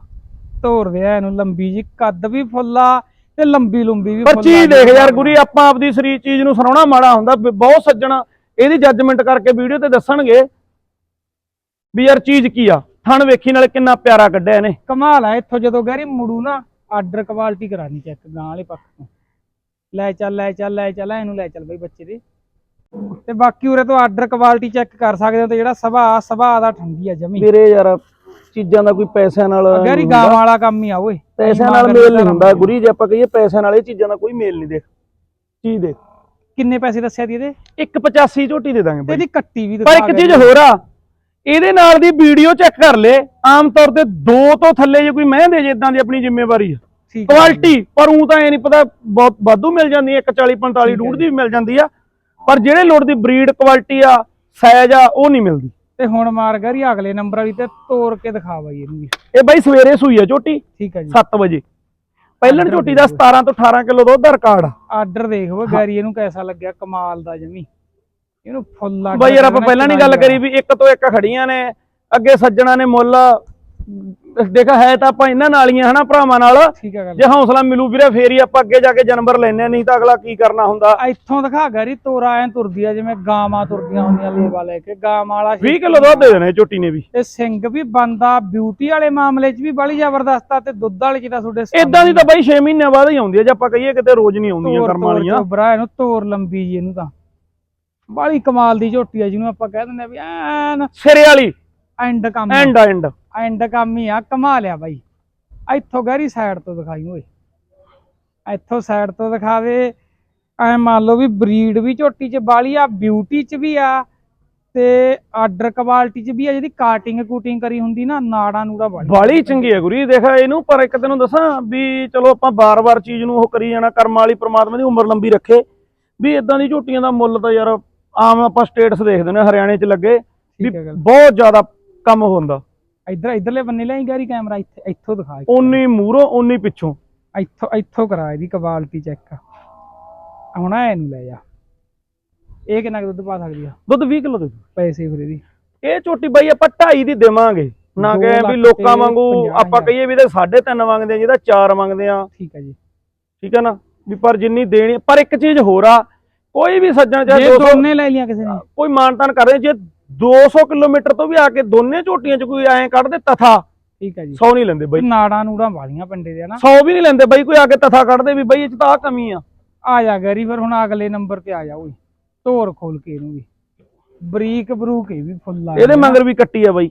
ਤੋਰ ਦੇ ਆ ਇਹਨੂੰ ਲੰਬੀ ਜੀ ਕੱਦ ਵੀ ਫੁੱਲਾ ਤੇ ਲੰਬੀ ਲੰਬੀ ਵੀ
ਪਰ ਚੀਜ਼ ਦੇਖ। ਯਾਰ ਗੁਰੀ ਆਪਾਂ ਆਪਦੀ ਸਰੀਰ ਚੀਜ਼ ਨੂੰ ਸੁਣਾਉਣਾ ਮਾੜਾ ਹੁੰਦਾ ਬਹੁਤ ਸੱਜਣ। ਇਹਦੀ ਜੱਜਮੈਂਟ ਕਰਕੇ ਵੀਡੀਓ ਤੇ ਦੱਸਣਗੇ ਵੀ ਯਾਰ ਚੀਜ਼ ਕੀ ਆ। ਥਣ ਵੇਖੀ ਨਾਲ ਕਿੰਨਾ ਪਿਆਰਾ ਕੱਢਿਆ ਇਹਨੇ।
ਕਮਾਲ ਆ ਇੱਥੋਂ ਜਦੋਂ ਗਹਿਰੀ ਮੁੜੂ ਨਾ ਆਰਡਰ ਕੁਆਲਿਟੀ ਕਰਾਣੀ ਚੈੱਕ ਗਾਂ ਵਾਲੇ ਪੱਖ ਤੋਂ। ਲੈ ਚੱਲ ਲੈ ਚੱਲ ਲੈ ਚੱਲ ਇਹਨੂੰ ਲੈ ਚੱਲ ਬਈ ਬੱਚੇ ਦੇ। ਤੇ ਬਾਕੀ ਉਰੇ ਤੋਂ ਆਰਡਰ ਕੁਆਲਿਟੀ ਚੈੱਕ ਕਰ ਸਕਦੇ ਹੋ ਤੇ ਜਿਹੜਾ ਸੁਭਾਅ ਸੁਭਾਅ ਦਾ ਠੰਡੀ ਆ ਜਮੀ।
ਵੀਰੇ ਯਾਰ ਚੀਜ਼ਾਂ ਦਾ ਕੋਈ ਪੈਸਿਆਂ ਨਾਲ
ਗਹਿਰੀ ਗਾਂ ਵਾਲਾ ਕੰਮ ਹੀ ਆ ਓਏ।
ਪੈਸਿਆਂ ਨਾਲ ਮੇਲ ਨਹੀਂ ਹੁੰਦਾ। ਗੁਰੀ ਜੇ ਆਪਾਂ ਕਹੀਏ ਪੈਸਿਆਂ ਨਾਲ ਇਹ ਚੀਜ਼ਾਂ ਦਾ ਕੋਈ ਮੇਲ ਨਹੀਂ ਦੇਖ। ਚੀਜ਼ ਦੇਖ।
ਕਿੰਨੇ ਪੈਸੇ ਦੱਸਿਆ ਦੀ ਇਹਦੇ?
185 ਝੋਟੀ ਦੇ ਦਾਂਗੇ ਬਾਈ
ਇਹਦੀ ਕੱਟੀ ਵੀ
ਪਰ ਇੱਕ। ਚੀਜ਼ ਹੋਰ ਆ। ਇਹਦੇ ਨਾਲ ਦੀ ਵੀਡੀਓ ਚੈੱਕ ਕਰ ਲੈ। ਆਮ ਤੌਰ ਤੇ ਦੋ ਤੋਂ ਥੱਲੇ ਜੇ ਕੋਈ ਮੈਂ ਦੇ ਜੇ ਇਦਾਂ ਦੀ ਆਪਣੀ ਜ਼ਿੰਮੇਵਾਰੀ ਆ।
ਆ।
ਕੁਆਲਿਟੀ ਪਰ ਉਹ ਤਾਂ ਇਹ ਨਹੀਂ ਪਤਾ ਬਹੁਤ ਵਾਧੂ ਮਿਲ ਜਾਂਦੀ ਹੈ 140 45 ਡੂੜ ਦੀ ਵੀ ਮਿਲ ਜਾਂਦੀ ਆ। ਪਰ ਜਿਹੜੇ ਲੋੜ ਦੀ ਬਰੀਡ ਕੁਆਲਿਟੀ ਆ ਸਾਈਜ਼ ਆ ਉਹ ਨਹੀਂ ਮਿਲਦੀ।
ਤੇ ਹੁਣ ਮਾਰ ਗਹਿਰੀ ਅਗਲੇ ਨੰਬਰ ਵਾਲੀ ਤੇ ਤੋੜ ਕੇ ਦਿਖਾ ਬਾਈ ਇਹਨੂੰ। ਵੀ
ਇਹ ਬਾਈ ਸਵੇਰੇ ਸੂਈ ਆ ਝੋਟੀ
ਠੀਕ ਹੈ ਜੀ।
7 ਵਜੇ। ਪਹਿਲਣ ਝੋਟੀ ਦਾ 17 ਤੋਂ 18 ਕਿਲੋ ਦੁੱਧ ਦਾ ਰਿਕਾਰਡ ਆ।
ਆਰਡਰ ਦੇਖ ਓ ਗੈਰੀ ਇਹਨੂੰ ਕੈਸਾ ਲੱਗਿਆ? ਕਮਾਲ ਦਾ ਜਮੀ। ਇਹਨੂੰ ਫੁੱਲ
ਬਾਈ ਯਾਰ ਆਪਾਂ ਪਹਿਲਾਂ ਨਹੀਂ ਗੱਲ ਕਰੀ ਵੀ ਇੱਕ ਤੋਂ ਇੱਕ ਖੜੀਆਂ ਨੇ ਅੱਗੇ ਸੱਜਣਾ ਨੇ ਮੁੱਲ। ਦੇਖਾ ਹੈ ਤਾਂ ਆਪਾਂ ਇਹਨਾਂ ਨਾਲ ਹੀ ਆ ਹਨਾ ਭਰਾਵਾਂ ਨਾਲ। ਜੇ ਹੌਸਲਾ ਮਿਲੂ ਵੀਰੇ ਫੇਰ ਹੀ ਆਪਾਂ ਅੱਗੇ ਜਾ ਕੇ ਜਨਵਰ ਆ, ਨਹੀਂ ਤਾਂ ਅਗਲਾ ਕੀ ਕਰਨਾ ਹੁੰਦਾ।
ਇੱਥੋਂ ਦਿਖਾ ਗੈਰੀ ਤੋਰਾ ਐ ਤੁਰਦੀ ਆ ਜਿਵੇਂ ਗਾਵਾਂ ਤੁਰਦੀਆਂ ਹੁੰਦੀਆਂ ਲੇਵਾ ਲੈ ਕੇ ਗਾਵਾਂ ਵਾਲਾ
20 ਕਿਲੋ ਦੁੱਧ ਦੇ ਦੇਣੇ ਝੋਟੀ ਨੇ ਵੀ।
ਤੇ ਸਿੰਘ ਵੀ ਬੰਦਾ ਬਿਊਟੀ ਵਾਲੇ ਮਾਮਲੇ 'ਚ ਵੀ ਬੜੀ ਜ਼ਬਰਦਸਤ ਆ ਤੇ ਦੁੱਧ ਵਾਲੇ 'ਚ ਤਾਂ ਤੁਹਾਡੇ
ਇਦਾਂ ਦੀ ਤਾਂ ਬਾਈ 6 ਮਹੀਨਿਆਂ ਬਾਅਦ ਹੀ ਆਉਂਦੀ ਆ ਜੇ ਆਪਾਂ ਕਹੀਏ ਕਿਤੇ ਰੋਜ਼ ਨਹੀਂ ਆਉਂਦੀਆਂ ਕਰਮ ਵਾਲੀਆਂ।
ਬਰਾ ਇਹਨੂੰ ਤੋਰ ਲੰਬੀ ਜੀ ਇਹਨੂੰ ਤਾਂ। ਬਾਲੀ ਕਮਾਲ ਦੀ ਝੋਟੀ ਆ ਜਿਹਨੂੰ ਆਪਾਂ ਕਹਿ ਦਿੰਦੇ ਆ ਵੀ ਐਨ
ਸਿਰੇ ਵਾਲੀ।
ਐਂਡ ਕੰਮ।
And and.
ਐਂਡ ਕੰਮ ਹੀ ਆ ਕਮਾ ਲਿਆ ਬਾਈ। ਇੱਥੋਂ ਗਹਿਰੀ ਸਾਈਡ ਤੋਂ ਦਿਖਾਈ ਓਏ। ਇੱਥੋਂ ਸਾਈਡ ਤੋਂ ਦਿਖਾ ਦੇ ਐ ਮੰਨ ਲਓ ਵੀ ਬਰੀਡ ਵੀ ਝੋਟੀ 'ਚ ਬਾਲੀ ਆ ਬਿਊਟੀ 'ਚ ਵੀ ਆ ਤੇ ਆਰਡਰ ਕੁਆਲਿਟੀ 'ਚ ਵੀ ਆ ਜਿਹਦੀ ਕਾਟਿੰਗ ਕੂਟਿੰਗ ਕਰੀ ਹੁੰਦੀ ਨਾ ਨਾੜਾ ਨੂੜਾ ਬਾਲੀ
ਬਾਲੀ ਚੰਗੀ ਹੈ ਗੁਰੀ ਦੇਖ ਇਹਨੂੰ ਪਰ ਇੱਕ ਤੈਨੂੰ ਦੱਸਾਂ ਵੀ ਚਲੋ ਆਪਾਂ ਬਾਰ-ਬਾਰ ਚੀਜ਼ ਨੂੰ ਉਹ ਕਰੀ ਜਾਣਾ ਕਰਮ ਵਾਲੀ ਪ੍ਰਮਾਤਮਾ ਦੀ ਉਮਰ ਲੰਬੀ ਰੱਖੇ ਵੀ ਇਦਾਂ ਦੀ ਝੋਟੀਆਂ ਦਾ ਮੁੱਲ ਤਾਂ ਯਾਰ ਆਮ ਆਪਾਂ ਸਟੇਟਸ ਦੇਖਦੇ ਨੇ ਹਰਿਆਣੇ 'ਚ ਲੱਗੇ ਵੀ
ਠੀਕ ਹੈ ਗੱਲ।
ਬਹੁਤ ਜ਼ਿਆਦਾ ਕੰਮ ਹੁੰਦਾ।
ਇੱਧਰ ਇੱਧਰਲੇ ਬੰਨੇ ਲਈ ਗਹਿਰੀ ਕੈਮਰਾ ਇੱਥੇ ਇੱਥੋਂ ਦਿਖਾ ਇੱਥੋਂ।
ਉਨੀ ਮੂਹਰੋਂ ਉਨੀ ਪਿੱਛੋਂ।
ਇੱਥੋਂ ਇੱਥੋਂ ਕਰਾ ਇਹਦੀ ਕੁਆਲਿਟੀ ਚੈੱਕ ਹੁਣ ਐ ਨੂੰ ਲੈ ਜਾ। ਇਹ ਕਿੰਨਾ ਕੁ ਦੁੱਧ ਪਾ ਸਕਦੀ ਆ?
ਦੁੱਧ 20 ਕਿਲੋ ਦੇ ਦਿਓ।
ਪੈਸੇ ਫਿਰ ਇਹਦੀ।
ਇਹ ਝੋਟੀ ਬਾਈ ਆਪਾਂ 2.5 ਦੀ ਦੇਵਾਂਗੇ। ਨਾ
ਦੋ
ਕਿ
ਲੱਖ
ਵੀ
ਤੇ
ਲੋਕਾਂ ਵਾਂਗੂ
ਪੰਜਾਹ
ਆਪਾਂ
ਹਜ਼ਾਰ।
ਕਹੀਏ ਵੀ ਇਹਦੇ 3.5 ਮੰਗਦੇ ਆ ਜਿਹਦਾ 4 ਮੰਗਦੇ ਆ।
ਠੀਕ ਹੈ ਜੀ।
ਠੀਕ ਹੈ ਨਾ? ਵੀ ਪਰ ਜਿੰਨੀ ਦੇਣੀ ਪਰ ਇੱਕ ਚੀਜ਼ ਹੋਰ ਆ ਕੋਈ ਵੀ ਸੱਜਣ ਚਾਹੇ
ਜੇ
200
ਦੋਨੇ ਲੈ ਲੀਆਂ ਕਿਸੇ ਨੇ।
ਕੋਈ ਮਾਨਤਾਨ ਕਰ ਰਹੇ ਜੇ 200 ਕਿਲੋਮੀਟਰ ਤੋਂ ਵੀ ਆ ਕੇ ਦੋਨੇ ਝੋਟੀਆਂ 'ਚ ਕੋਈ ਐਂ ਕੱਢ ਦੇ ਤਥਾ
ਠੀਕ ਹੈ ਜੀ।
100 ਨਹੀਂ ਲੈਂਦੇ ਬਾਈ।
ਨਾੜਾਂ ਨੂੜਾਂ ਵਾਲੀਆਂ ਪਿੰਡੇ ਦੇ ਨਾ।
100 ਵੀ ਨਹੀਂ ਲੈਂਦੇ ਬਾਈ ਕੋਈ ਆ ਕੇ ਤਥਾ ਕੱਢਦੇ ਵੀ ਬਾਈ ਇਹ 'ਚ ਤਾਂ ਆ ਕਮੀ ਆ।
ਆ ਜਾ ਗੈਰੀ ਫਿਰ ਹੁਣ ਅਗਲੇ ਨੰਬਰ ਤੇ ਆ ਜਾ ਓਏ। ਧੋਰ ਖੋਲ ਕੇ ਇਹਨੂੰ ਵੀ। ਬਰੀਕ ਬਰੂਕ ਇਹ ਵੀ ਫੁੱਲ ਆ
ਇਹਦੇ ਮਗਰ ਵੀ ਕੱਟੀ ਆ ਬਾਈ।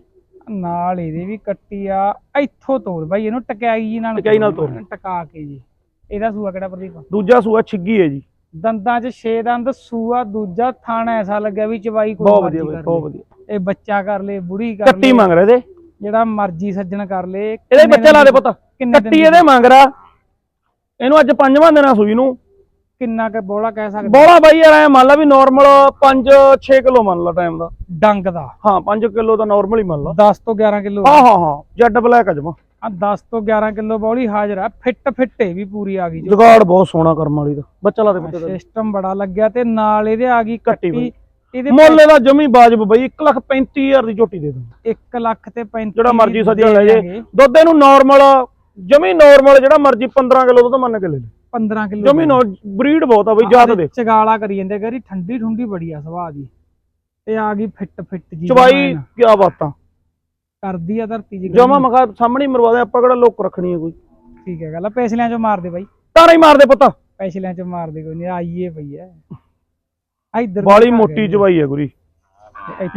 ਨਾਲ ਇਹਦੇ ਵੀ ਕੱਟੀ ਆ। ਇੱਥੋਂ ਤੋੜ ਬਾਈ ਇਹਨੂੰ ਟਕਿਆਈ ਜੀ ਨਾਲ
ਟਕਿਆਈ ਨਾਲ ਤੋੜ।
ਟਕਾ ਕੇ ਜੀ। ਇਹਦਾ ਸੂਆ ਕਿਹੜਾ ਪ੍ਰਦੀਪ?
ਦੂਜਾ ਸੂਆ ਛਿੱਗੀ ਹੈ ਜੀ।
ਦੰਦਾਂ 'ਚ ਛੇ ਦੰਦ ਸੂਆ ਦੂਜਾ ਥਣ ਐਸਾ ਲੱਗਿਆ ਵੀ ਚਵਾਈ ਕੋਈ
ਬਹੁਤ ਵਧੀਆ ਬਾਈ ਬਹੁਤ। ਵਧੀਆ।
ਇਹ ਬੱਚਾ ਕਰ ਲੇ ਬੁੜੀ ਕਰ
ਕੱਟੀ
ਲੇ।
ਮੰਗ ਰਹੇ ਇਹਦੇ?
ਜਿਹੜਾ ਮਰਜ਼ੀ ਸੱਜਣ ਕਰ ਲੇ
ਇਹਦੇ ਬੱਚੇ ਲਾ ਦੇ ਪੁੱਤ। ਕੱਟੀ ਇਹਦੇ ਮੰਗ ਰਾ ਇਹਨੂੰ ਅੱਜ ਪੰਜਵਾਂ ਦਿਨ ਆ ਸੂਈ ਨੂੰ।
ਕਿੰਨਾ ਕੁ ਬੋਲਾ ਕਹਿ ਸਕਦੇ
ਬੋਲਾ ਬਾਈ ਯਾਰ ਐ ਮੰਨ ਲਾ ਵੀ ਨਾਰਮਲ 5-6 ਕਿਲੋ ਮੰਨ ਲਾ ਟਾਈਮ ਦਾ।
ਡੰਗ ਦਾ।
ਹਾਂ 5 ਕਿਲੋ ਤਾਂ ਨਾਰਮਲ ਹੀ ਮੰਨ ਲਾ।
10 ਤੋਂ 11 ਕਿਲੋ।
ਹਾਂ ਹਾਂ ਹਾਂ ਜੈਡ ਬਲੈਕ ਆ ਜਮਾ।
ਆ 10 ਤੋਂ 11 ਕਿਲੋ ਬੋਲੀ ਹਾਜ਼ਰ ਆ ਫਿੱਟ ਫਿੱਟੇ ਵੀ ਪੂਰੀ ਆ ਗਈ ਜੋ।
ਜੁਗਾੜ ਬਹੁਤ ਸੋਹਣਾ ਕਰਮ ਵਾਲੀ ਦਾ। ਬੱਚਾ ਲਾ ਦੇ ਪੁੱਤ।
ਸਿਸਟਮ ਬੜਾ ਲੱਗਿਆ ਤੇ ਨਾਲ ਇਹਦੇ ਆ ਗਈ
ਕੱਟੀ।
ਇਹਦੇ
ਮੁੱਲ ਇਹਦਾ ਜਮੀ ਬਾਜਬ ਬਈ 135000 ਦੀ ਝੋਟੀ ਦੇ ਦੂੰ
1 ਲੱਖ ਤੇ 35
ਜਿਹੜਾ ਮਰਜ਼ੀ ਸੱਜਣ
ਦੇ
ਲੈ ਜੇ। ਦੁੱਧ ਇਹਨੂੰ ਨਾਰਮਲ ਜਮੀ ਨਾਰਮਲ ਜਿਹੜਾ ਮਰਜ਼ੀ 15 ਕਿਲੋ ਦੁੱਧ ਮੰਨ ਕੇ ਲੈ ਲੈ।
15 ਕਿਲੋ
ਜਮੀ ਬਰੀਡ ਬਹੁਤ ਆ ਬਈ ਜ਼ਿਆਦਾ ਦੇ
ਚਗਾਲਾ ਕਰੀ ਜਾਂਦੇ ਗਰੀ ਠੰਡੀ ਠੁੰਡੀ ਬੜੀ ਆ ਸੁਭਾਅ ਦੀ। ਤੇ ਆ ਗਈ ਫਿੱਟ ਫਿੱਟ ਜੀ
ਚਵਾਈ ਕੀ ਬਾਤਾਂ।
ਕਰਦੀ ਆ ਧਰਤੀ ਜੀ
ਜਮਾ ਮਖਾ ਸਾਹਮਣੇ ਹੀ ਮਰਵਾ ਦੇ ਆਪਾਂ ਕਿਹੜਾ ਲੋਕ ਰੱਖਣੀ ਹੈ ਕੋਈ।
ਠੀਕ ਹੈ ਗੱਲ ਆ ਪੈਸਲਿਆਂ ਚੋਂ ਮਾਰ ਦੇ ਬਾਈ।
ਤਾਰਾ ਹੀ ਮਾਰ ਦੇ ਪੁੱਤ।
ਪੈਸਲਿਆਂ ਚੋਂ ਮਾਰ ਦੇ ਕੋਈ ਨਹੀਂ ਆਈਏ ਪਈ ਐ। ਆ ਇੱਧਰ
ਬਾਲੀ ਮੋਟੀ ਚਵਾਈ ਹੈ ਗੁਰੀ।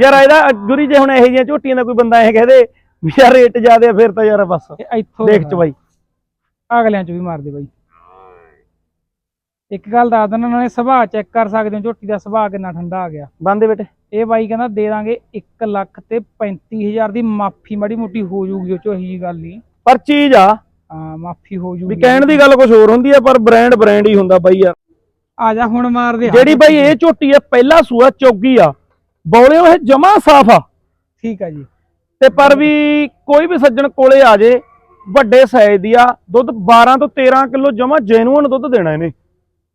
ਯਾਰ ਇਹਦਾ ਗੁਰੀ ਜੇ ਹੁਣ ਇਹੋ ਜਿਹੀਆਂ ਝੋਟੀਆਂ ਦਾ ਕੋਈ ਬੰਦਾ ਇਹ ਕਹਦੇ ਵੀ ਯਾਰ ਰੇਟ ਜ਼ਿਆਦੇ ਫਿਰ ਤਾਂ ਯਾਰ ਬਸ।
ਇੱਥੋਂ
ਦੇਖ
ਦਿਖਾ।
ਚਵਾਈ
ਅਗਲਿਆਂ ਚ ਵੀ ਮਾਰ ਦੇ ਬਾਈ। ਇੱਕ ਗੱਲ ਦੱਸ ਦਿੰਦਾ ਉਹਨਾਂ ਨੇ ਸੁਭਾਅ ਚੈੱਕ ਕਰ ਸਕਦੇ ਹੋ ਝੋਟੀ ਦਾ ਸੁਭਾਅ ਕਿੰਨਾ ਠੰਡਾ ਆ ਗਿਆ।
ਬੰਦੇ ਬੇਟੇ।
ਇਹ ਬਾਈ ਕਹਿੰਦਾ ਦੇ ਦਾਂਗੇ 1 ਲੱਖ ਤੇ 35000 ਦੀ ਮਾਫੀ ਮਾੜੀ ਮੋਟੀ ਹੋ ਜੂਗੀ ਉਹ ਚੋ ਇਹੀ ਗੱਲ ਨਹੀਂ
ਪਰ ਚੀਜ਼ ਆ।
ਹਾਂ ਮਾਫੀ ਹੋ
ਵੀ
ਜੂਗੀ
ਕਹਿਣ ਦੀ ਗੱਲ ਕੁਝ ਹੋਰ ਹੁੰਦੀ ਆ ਪਰ ਬ੍ਰਾਂਡ ਬ੍ਰਾਂਡ ਹੀ ਹੁੰਦਾ ਬਾਈ ਯਾਰ।
ਆ ਜਾ ਹੁਣ ਮਾਰ ਦੇ।
ਜਿਹੜੀ ਬਾਈ ਇਹ ਝੋਟੀ ਆ ਪਹਿਲਾ ਸੂਆ ਚੌਗੀ ਆ। ਬੌਲਿਓ ਇਹ ਜਮਾ ਸਾਫ਼ ਆ।
ਠੀਕ ਆ ਜੀ।
ਤੇ ਪਰ ਵੀ ਕੋਈ ਵੀ ਸੱਜਣ ਕੋਲੇ ਆ ਜੇ ਵੱਡੇ ਸਾਈਜ਼ ਦੀ ਆ ਦੁੱਧ 12 ਤੋਂ 13 ਕਿਲੋ ਜਮਾ ਜੈਨੂਅਨ ਦੁੱਧ ਦੇਣਾ ਇਹਨੇ।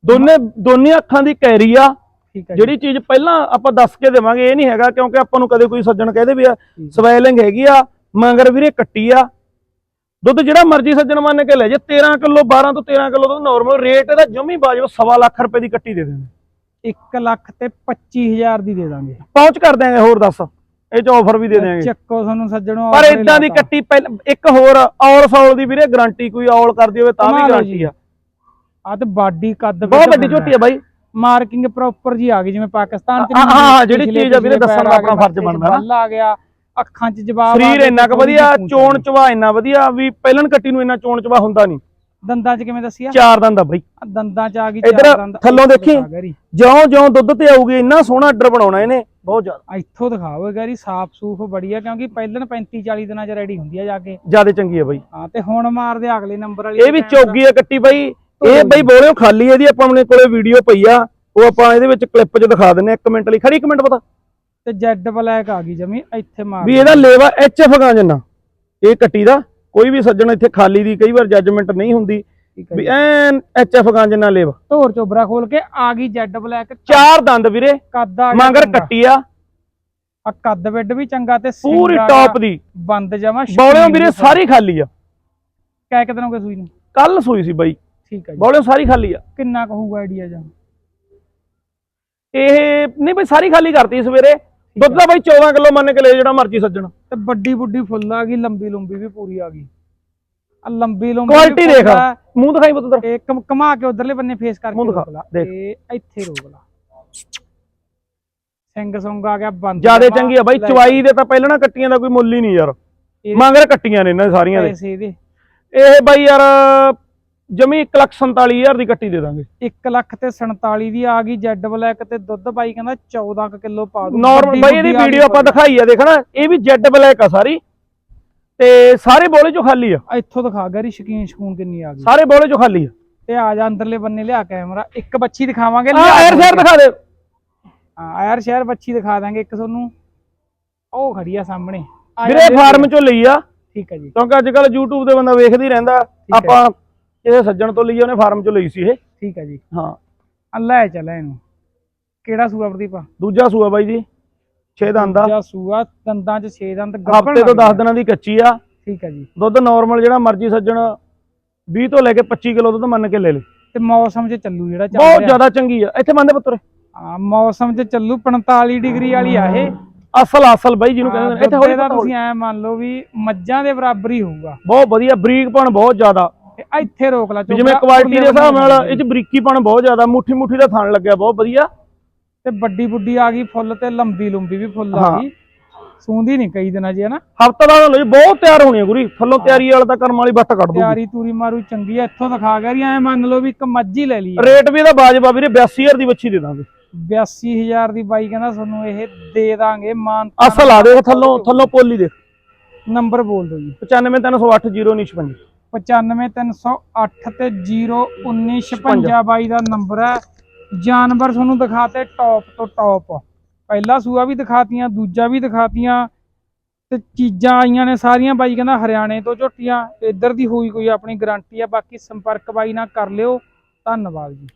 ਦੋਨੇ ਦੋਨੇ ਅੱਖਾਂ ਦੀ ਕੈਰੀ ਆ।
ਠੀਕ
ਜਿਹੜੀ ਚੀਜ਼ ਪਹਿਲਾਂ ਆਪਾਂ ਦੱਸ ਕੇ ਦੇਵਾਂਗੇ ਇਹ ਨਹੀਂ ਹੈਗਾ ਕਿਉਂਕਿ ਆਪਾਂ ਨੂੰ ਕਦੇ ਕੋਈ ਸੱਜਣ ਕਹਦੇ ਵੀ ਆ ਸਵੈਲਿੰਗ ਹੈਗੀ ਆ ਮਗਰ ਵੀਰੇ ਕੱਟੀ ਆ। ਦੁੱਧ ਜਿਹੜਾ ਮਰਜ਼ੀ ਸੱਜਣ ਮੰਨ ਕੇ ਲੈ ਜੇ 13 ਕਿਲੋ 12 ਤੋਂ 13 ਕਿਲੋ ਦੁੱਧ ਨਾਰਮਲ ਰੇਟ ਇਹਦਾ ਜਮੀ ਬਾਜੋ ਸਵਾ ਲੱਖ ਰੁਪਏ ਦੀ ਕੱਟੀ ਦੇ ਦੇਣੇ।
1 ਲੱਖ ਤੇ 25000 ਦੀ ਦੇ ਦਾਂਗੇ।
ਪਹੁੰਚ ਕਰ ਦਿਆਂਗੇ ਹੋਰ ਦੱਸ। ਇਹ ਚ ਆਫਰ ਵੀ ਦੇ ਦਿਆਂਗੇ।
ਚੱਕੋ ਤੁਹਾਨੂੰ ਸੱਜਣੋ
ਪਰ ਇਦਾਂ ਦੀ। ਕੱਟੀ ਪਹਿਲ ਇੱਕ ਹੋਰ ਔਲ ਸੌਲ ਦੀ ਵੀਰੇ ਗਾਰੰਟੀ ਕੋਈ ਔਲ ਕਰਦੀ ਹੋਵੇ ਤਾਂ ਵੀ ਗਾਰੰਟੀ। ਆ।
ਆ ਤੇ ਬਾਡੀ ਕੱਦ
ਬਹੁਤ ਵੱਡੀ ਝੋਟੀ ਆ ਬਾਈ।
ਮਾਰਕਿੰਗ ਪ੍ਰੋਪਰ ਜੀ ਆ ਗਈ ਜਿਵੇਂ ਪਾਕਿਸਤਾਨ ਚ
ਹਾਂ, ਹਾਂ, ਜਿਹੜੀ ਚੀਜ਼ ਆ ਵੀਰੇ ਦੱਸਣ ਦਾ ਆਪਣਾ ਫਰਜ਼ ਬਣਦਾ ਨਾ।
ਬੱਲ ਆ ਗਿਆ ਅੱਖਾਂ 'ਚ ਜਵਾਬ
ਸਰੀਰ ਇੰਨਾ ਕੁ ਵਧੀਆ ਚੋਣ। ਚਵਾ ਇੰਨਾ ਵਧੀਆ ਵੀ ਪਹਿਲਣ ਕੱਟੀ ਨੂੰ ਇੰਨਾ ਚੋਣ ਚਵਾ ਹੁੰਦਾ ਨਹੀਂ
ਦੰਦਾਂ 'ਚ ਕਿਵੇਂ ਦੱਸਿਆ
ਚਾਰ ਦੰਦ ਆ ਬਾਈ।
ਦੰਦਾਂ 'ਚ ਆ ਗਈ ਚਾਰ ਦੰਦ,
ਥੱਲੋਂ ਦੇਖੀ। ਜਿਉਂ ਜਿਉਂ ਦੁੱਧ ਤੇ ਆਊਗੀ ਇੰਨਾ ਸੋਹਣਾ ਅੱਡਰ ਬਣਾਉਣਾ ਇਹਨੇ ਬਹੁਤ ਜ਼ਿਆਦਾ।
ਇੱਥੋਂ ਦਿਖਾਓ ਗੈਰੀ ਸਾਫ਼ ਸੂਫ ਬੜੀ ਆ ਕਿਉਂਕਿ ਪਹਿਲਣ 35 40 ਦਿਨਾਂ 'ਚ ਰੈਡੀ ਹੁੰਦੀ ਆ ਜਾ ਕੇ।
ਜ਼ਿਆਦਾ ਚੰਗੀ ਆ ਬਾਈ।
ਹਾਂ ਤੇ ਹੁਣ ਮਾਰਦੇ ਅਗਲੇ ਨੰਬਰ ਵਾਲੀ
ਇਹ ਵੀ ਚੌਗੀ ਆ ਕੱਟੀ ਬਾਈ। ਇਹ ਬਾਈ ਬੋਲਿਓ ਖਾਲੀ ਇਹਦੀ ਆਪਾਂ ਆਪਣੇ ਕੋਲੇ ਵੀਡੀਓ ਪਈ ਆ ਉਹ ਆਪਾਂ ਇਹਦੇ ਵਿੱਚ ਕਲਿੱਪ 'ਚ ਦਿਖਾ ਦਿੰਨੇ ਇੱਕ ਮਿੰਟ ਲਈ। ਖੜੀ ਇੱਕ ਮਿੰਟ ਪਤਾ।
ਤੇ ਜੈਡ ਬਲੈਕ ਆ ਗਈ ਜਮੀ ਇੱਥੇ ਮਾਰ
ਵੀ ਇਹਦਾ ਲੇਵਾ ਐਚ ਐਫ ਗਾਂ ਜੰਨਾ। ਇਹ ਕੱਟੀ ਦਾ ਕੋਈ ਵੀ ਸੱਜਣ ਇੱਥੇ ਖਾਲੀ ਦੀ ਕਈ ਵਾਰ ਜੱਜਮੈਂਟ ਨਹੀਂ ਹੁੰਦੀ। ਵੀ। ਐਨ ਐਚ ਐਫ ਗਾਂ ਜੰਨਾ ਲੇਵਾ।
ਧੋਰ ਚੋਬਰਾ ਖੋਲ ਕੇ ਆ ਗਈ ਜੈਡ ਬਲੈਕ
ਚਾਰ ਦੰਦ ਵੀਰੇ
ਕੱਦ ਆ
ਮਗਰ। ਕੱਟੀ ਆ।
ਆ ਕੱਦ ਵਿੱਡ ਵੀ ਚੰਗਾ ਤੇ
ਪੂਰੀ ਟੌਪ ਦੀ।
ਬੰਦ ਜਮਾ
ਬੌਲਿਓ ਵੀਰੇ ਸਾਰੀ ਖਾਲੀ ਆ।
ਕਹਿ ਕਿ ਦਿਨੋਂ ਸੂਈ ਨੂੰ।
ਕੱਲ ਸੂਈ ਸੀ ਬਾਈ।
ਠੀਕ ਹੈ ਜੀ।
ਬੌਲਿਓ ਸਾਰੀ ਖਾਲੀ ਆ।
ਕਿੰਨਾ ਕੁ ਹੋਊਗਾ ਆਈਡੀਆ ਜਾਂ?
ਇਹ ਨਹੀਂ ਬਈ ਸਾਰੀ ਖਾਲੀ ਕਰਤੀ ਸਵੇਰੇ। ਦੁੱਧ ਦਾ ਬਾਈ 14 ਕਿਲੋ ਮੰਨ ਕੇ ਲੈ ਜਿਹੜਾ ਮਰਜ਼ੀ ਸੱਜਣ।
ਤੇ ਵੱਡੀ ਬੁੱਢੀ ਫੁੱਲ ਆ ਗਈ ਲੰਬੀ ਲੰਬੀ ਵੀ ਪੂਰੀ ਆ ਗਈ। ਆ ਲੰਬੀ ਲੰਬੀ
ਕੁਆਲਿਟੀ ਦੇਖ। ਮੂੰਹ ਦਿਖਾਈ ਪੁੱਤ ਤੇਰਾ
ਇਹ ਕਮ- ਕੇ ਉਧਰਲੇ ਬੰਨੇ ਫੇਸ ਕਰਕੇ
ਮੂੰਹ ਦਿਖਾ।
ਤੇ ਇੱਥੇ ਰੋਕ ਲਾ। ਸਿੰਘ ਸੁੰਗ ਆ ਗਿਆ ਬੰਦ
ਜਿਆਦੇ ਚੰਗੀ ਆ ਬਾਈ ਚਵਾਈ ਦੇ ਤਾਂ ਪਹਿਲਾਂ ਨਾ ਕੱਟੀਆਂ ਦਾ ਕੋਈ ਮੁੱਲ ਹੀ ਨਹੀਂ ਯਾਰ। ਮੰਗਰ ਕੱਟੀਆਂ ਨੇ ਇਹਨਾਂ ਸਾਰੀਆਂ ਦੇ। ਇਹ ਬਾਈ ਯਾਰ ਜਮੀ 147000 ਦੀ ਕੱਟੀ ਦੇ ਦਾਂਗੇ।
1 ਲੱਖ ਤੇ 47 ਦੀ ਆ ਗਈ ਜੈਡ ਬਲੈਕ ਤੇ ਦੁੱਧ ਬਾਈ ਕਹਿੰਦਾ 14 ਕਿਲੋ ਪਾ ਦੂ
ਨਾਰਮਲ ਬਾਈ ਇਹਦੀ ਵੀਡੀਓ ਆਪਾਂ ਦਿਖਾਈ ਆ ਦੇਖਣਾ ਇਹ ਵੀ ਜੈਡ ਬਲੈਕ ਆ ਸਾਰੀ। ਤੇ ਸਾਰੇ ਬੋਲੇ ਚੋਂ ਖਾਲੀ ਆ।
ਇੱਥੋਂ ਦਿਖਾ ਗਰੀ ਸ਼ਕੀਨ ਸ਼ਕੂਨ ਕਿੰਨੀ ਆ ਗਈ।
ਸਾਰੇ ਬੋਲੇ ਚੋਂ ਖਾਲੀ ਆ।
ਤੇ ਆ ਜਾ ਅੰਦਰਲੇ ਬੰਨੇ ਲਿਆ ਕੈਮਰਾ ਇੱਕ ਬੱਚੀ ਦਿਖਾਵਾਂਗੇ
ਆ
ਲਿਆ
에ਅਰ
ਕੇ।
ਸ਼ੇਅਰ ਦਿਖਾ ਦੇ।
ਹਾਂ ਆਇਰ ਸ਼ਹਿਰ ਬੱਚੀ ਦਿਖਾ ਦਾਂਗੇ ਇੱਕ ਤੁਹਾਨੂੰ। ਉਹ ਖੜੀ ਆ ਸਾਹਮਣੇ। ਆ
ਵੀਰੇ
ਦੇ-
ਫਾਰਮ ਚੋਂ ਲਈ ਆ।
ਠੀਕ ਹੈ ਜੀ।
ਕਿਉਂਕਿ ਅੱਜ ਕੱਲ YouTube ਤੇ ਬੰਦਾ ਵੇਖਦਾ ਹੀ ਰਹਿੰਦਾ। ਆਪਾਂ ਕਿਸੇ ਸੱਜਣ ਤੋਂ ਲਈ ਆ, ਉਹਨੇ ਫਾਰਮ ਚੋਂ ਲਈ ਸੀ ਇਹ।
ਠੀਕ ਹੈ ਜੀ।
ਹਾਂ।
ਆ ਲੈ ਚੱਲ ਇਹਨੂੰ। ਕਿਹੜਾ ਸੂਆ ਪ੍ਰਦੀਪਾ
ਦੂਜਾ ਸੂਆ ਬਾਈ ਜੀ 6 ਦੰਦ ਆ।
ਦੂਜਾ ਸੂਆ ਦੰਦਾਂ 'ਚ 6 ਦੰਦ
ਹਫ਼ਤੇ ਤੋਂ 10 ਦਿਨਾਂ ਦੀ ਕੱਚੀ ਆ।
ਠੀਕ ਹੈ ਜੀ।
ਦੁੱਧ ਨਾਰਮਲ ਜਿਹੜਾ ਮਰਜ਼ੀ ਸੱਜਣ 20 ਤੋਂ ਲੈ ਕੇ 25 ਕਿਲੋ ਦੁੱਧ ਮੰਨ ਕੇ ਲੈ ਲੇ।
ਤੇ ਮੌਸਮ 'ਚ ਚੱਲੂ ਜਿਹੜਾ ਚੱਲ
ਬਹੁਤ ਜ਼ਿਆਦਾ ਚੰਗੀ ਆ। ਇੱਥੇ ਮੰਨਦੇ ਪੁੱਤਰ।
ਹਾਂ ਮੌਸਮ 'ਚ ਚੱਲੂ 45 ਡਿਗਰੀ ਵਾਲੀ ਆ ਇਹ।
ਅਸਲ ਅਸਲ ਬਾਈ ਜਿਹਨੂੰ ਕਹਿੰਦੇ ਨੇ। ਇੱਥੇ
ਇਹਦਾ
ਪਤਾ
ਤੁਸੀਂ ਐ ਮੰਨ ਲਓ ਵੀ ਮੱਝਾਂ ਦੇ ਬਰਾਬਰ ਹੀ ਹੋਊਗਾ।
ਬਹੁਤ ਵਧੀਆ ਬਰੀਕਪਣ ਬਹੁਤ ਜ਼ਿਆਦਾ।
ਤੇ ਇੱਥੇ ਰੋਕ ਲਾ
ਵੀ ਜਿਵੇਂ ਕੁਆਲਿਟੀ ਦੇ ਹਿਸਾਬ ਨਾਲ ਇਹ ਚ ਬਰੀਕੀਪਣ ਬਹੁਤ ਜ਼ਿਆਦਾ ਮੁੱਠੀ ਮੁੱਠੀ ਦਾ ਥਣ ਲੱਗਿਆ ਬਹੁਤ ਵਧੀਆ।
ਤੇ ਵੱਡੀ ਬੁੱਢੀ ਆ ਗਈ ਫੁੱਲ ਤੇ ਲੰਬੀ ਲੰਬੀ ਵੀ ਫੁੱਲ ਆ। ਗਈ। ਸੂੰਦੀ ਨਹੀਂ ਕਈ ਦਿਨਾਂ ਜੀ ਹਨਾ?
ਹਫਤਾ ਦਾ ਲੋ ਬਹੁਤ ਤਿਆਰ ਹੋਣੀ ਗੁਰੀ ਥੱਲੋਂ ਤਿਆਰੀ ਵਾਲਾ ਤਾਂ ਕਰਮ ਵਾਲੀ ਬੱਟ ਕੱਢ ਦੂਗੀ
ਤਿਆਰੀ ਤੂਰੀ ਮਾਰੂ ਚੰਗੀ ਆ ਇੱਥੋਂ ਦਿਖਾ ਗਿਆ ਰੀ ਐ ਮੰਨ ਲਓ ਵੀ ਇੱਕ ਮੱਝ ਲੈ ਲਈ
ਰੇਟ ਵੀ ਇਹਦਾ ਬਾਜਬਾ ਵੀਰੇ 82000 ਦੀ ਵੱਛੀ ਦੇ ਦਾਂਗੇ।
82000 ਦੀ ਬਾਈ ਕਹਿੰਦਾ ਤੁਹਾਨੂੰ ਇਹ ਦੇ ਦਾਂਗੇ ਮਾਨ
ਅਸਲ ਆ ਦੇਖ ਥੱਲੋਂ ਥੱਲੋਂ ਪੋਲੀ ਦੇਖ
ਨੰਬਰ ਬੋਲ ਦਿਓ ਜੀ।
9530800956
95308 ਤੇ 01956 ਬਾਈ ਦਾ ਨੰਬਰ ਹੈ। ਜਾਨਵਰ ਤੁਹਾਨੂੰ ਦਿਖਾਤੇ ਟੌਪ ਤੋਂ ਟੌਪ ਪਹਿਲਾ ਸੂਆ ਵੀ ਦਿਖਾਤੀਆਂ ਦੂਜਾ ਵੀ ਦਿਖਾਤੀਆਂ ਤੇ ਚੀਜ਼ਾਂ ਆਈਆਂ ਨੇ ਸਾਰੀਆਂ ਬਾਈ ਕਹਿੰਦਾ ਹਰਿਆਣੇ ਤੋਂ ਝੋਟੀਆਂ। ਇੱਧਰ ਦੀ ਹੋਈ ਕੋਈ ਆਪਣੀ ਗਾਰੰਟੀ ਆ ਬਾਕੀ ਸੰਪਰਕ ਬਾਈ ਨਾਲ ਕਰ ਲਿਓ। ਧੰਨਵਾਦ ਜੀ।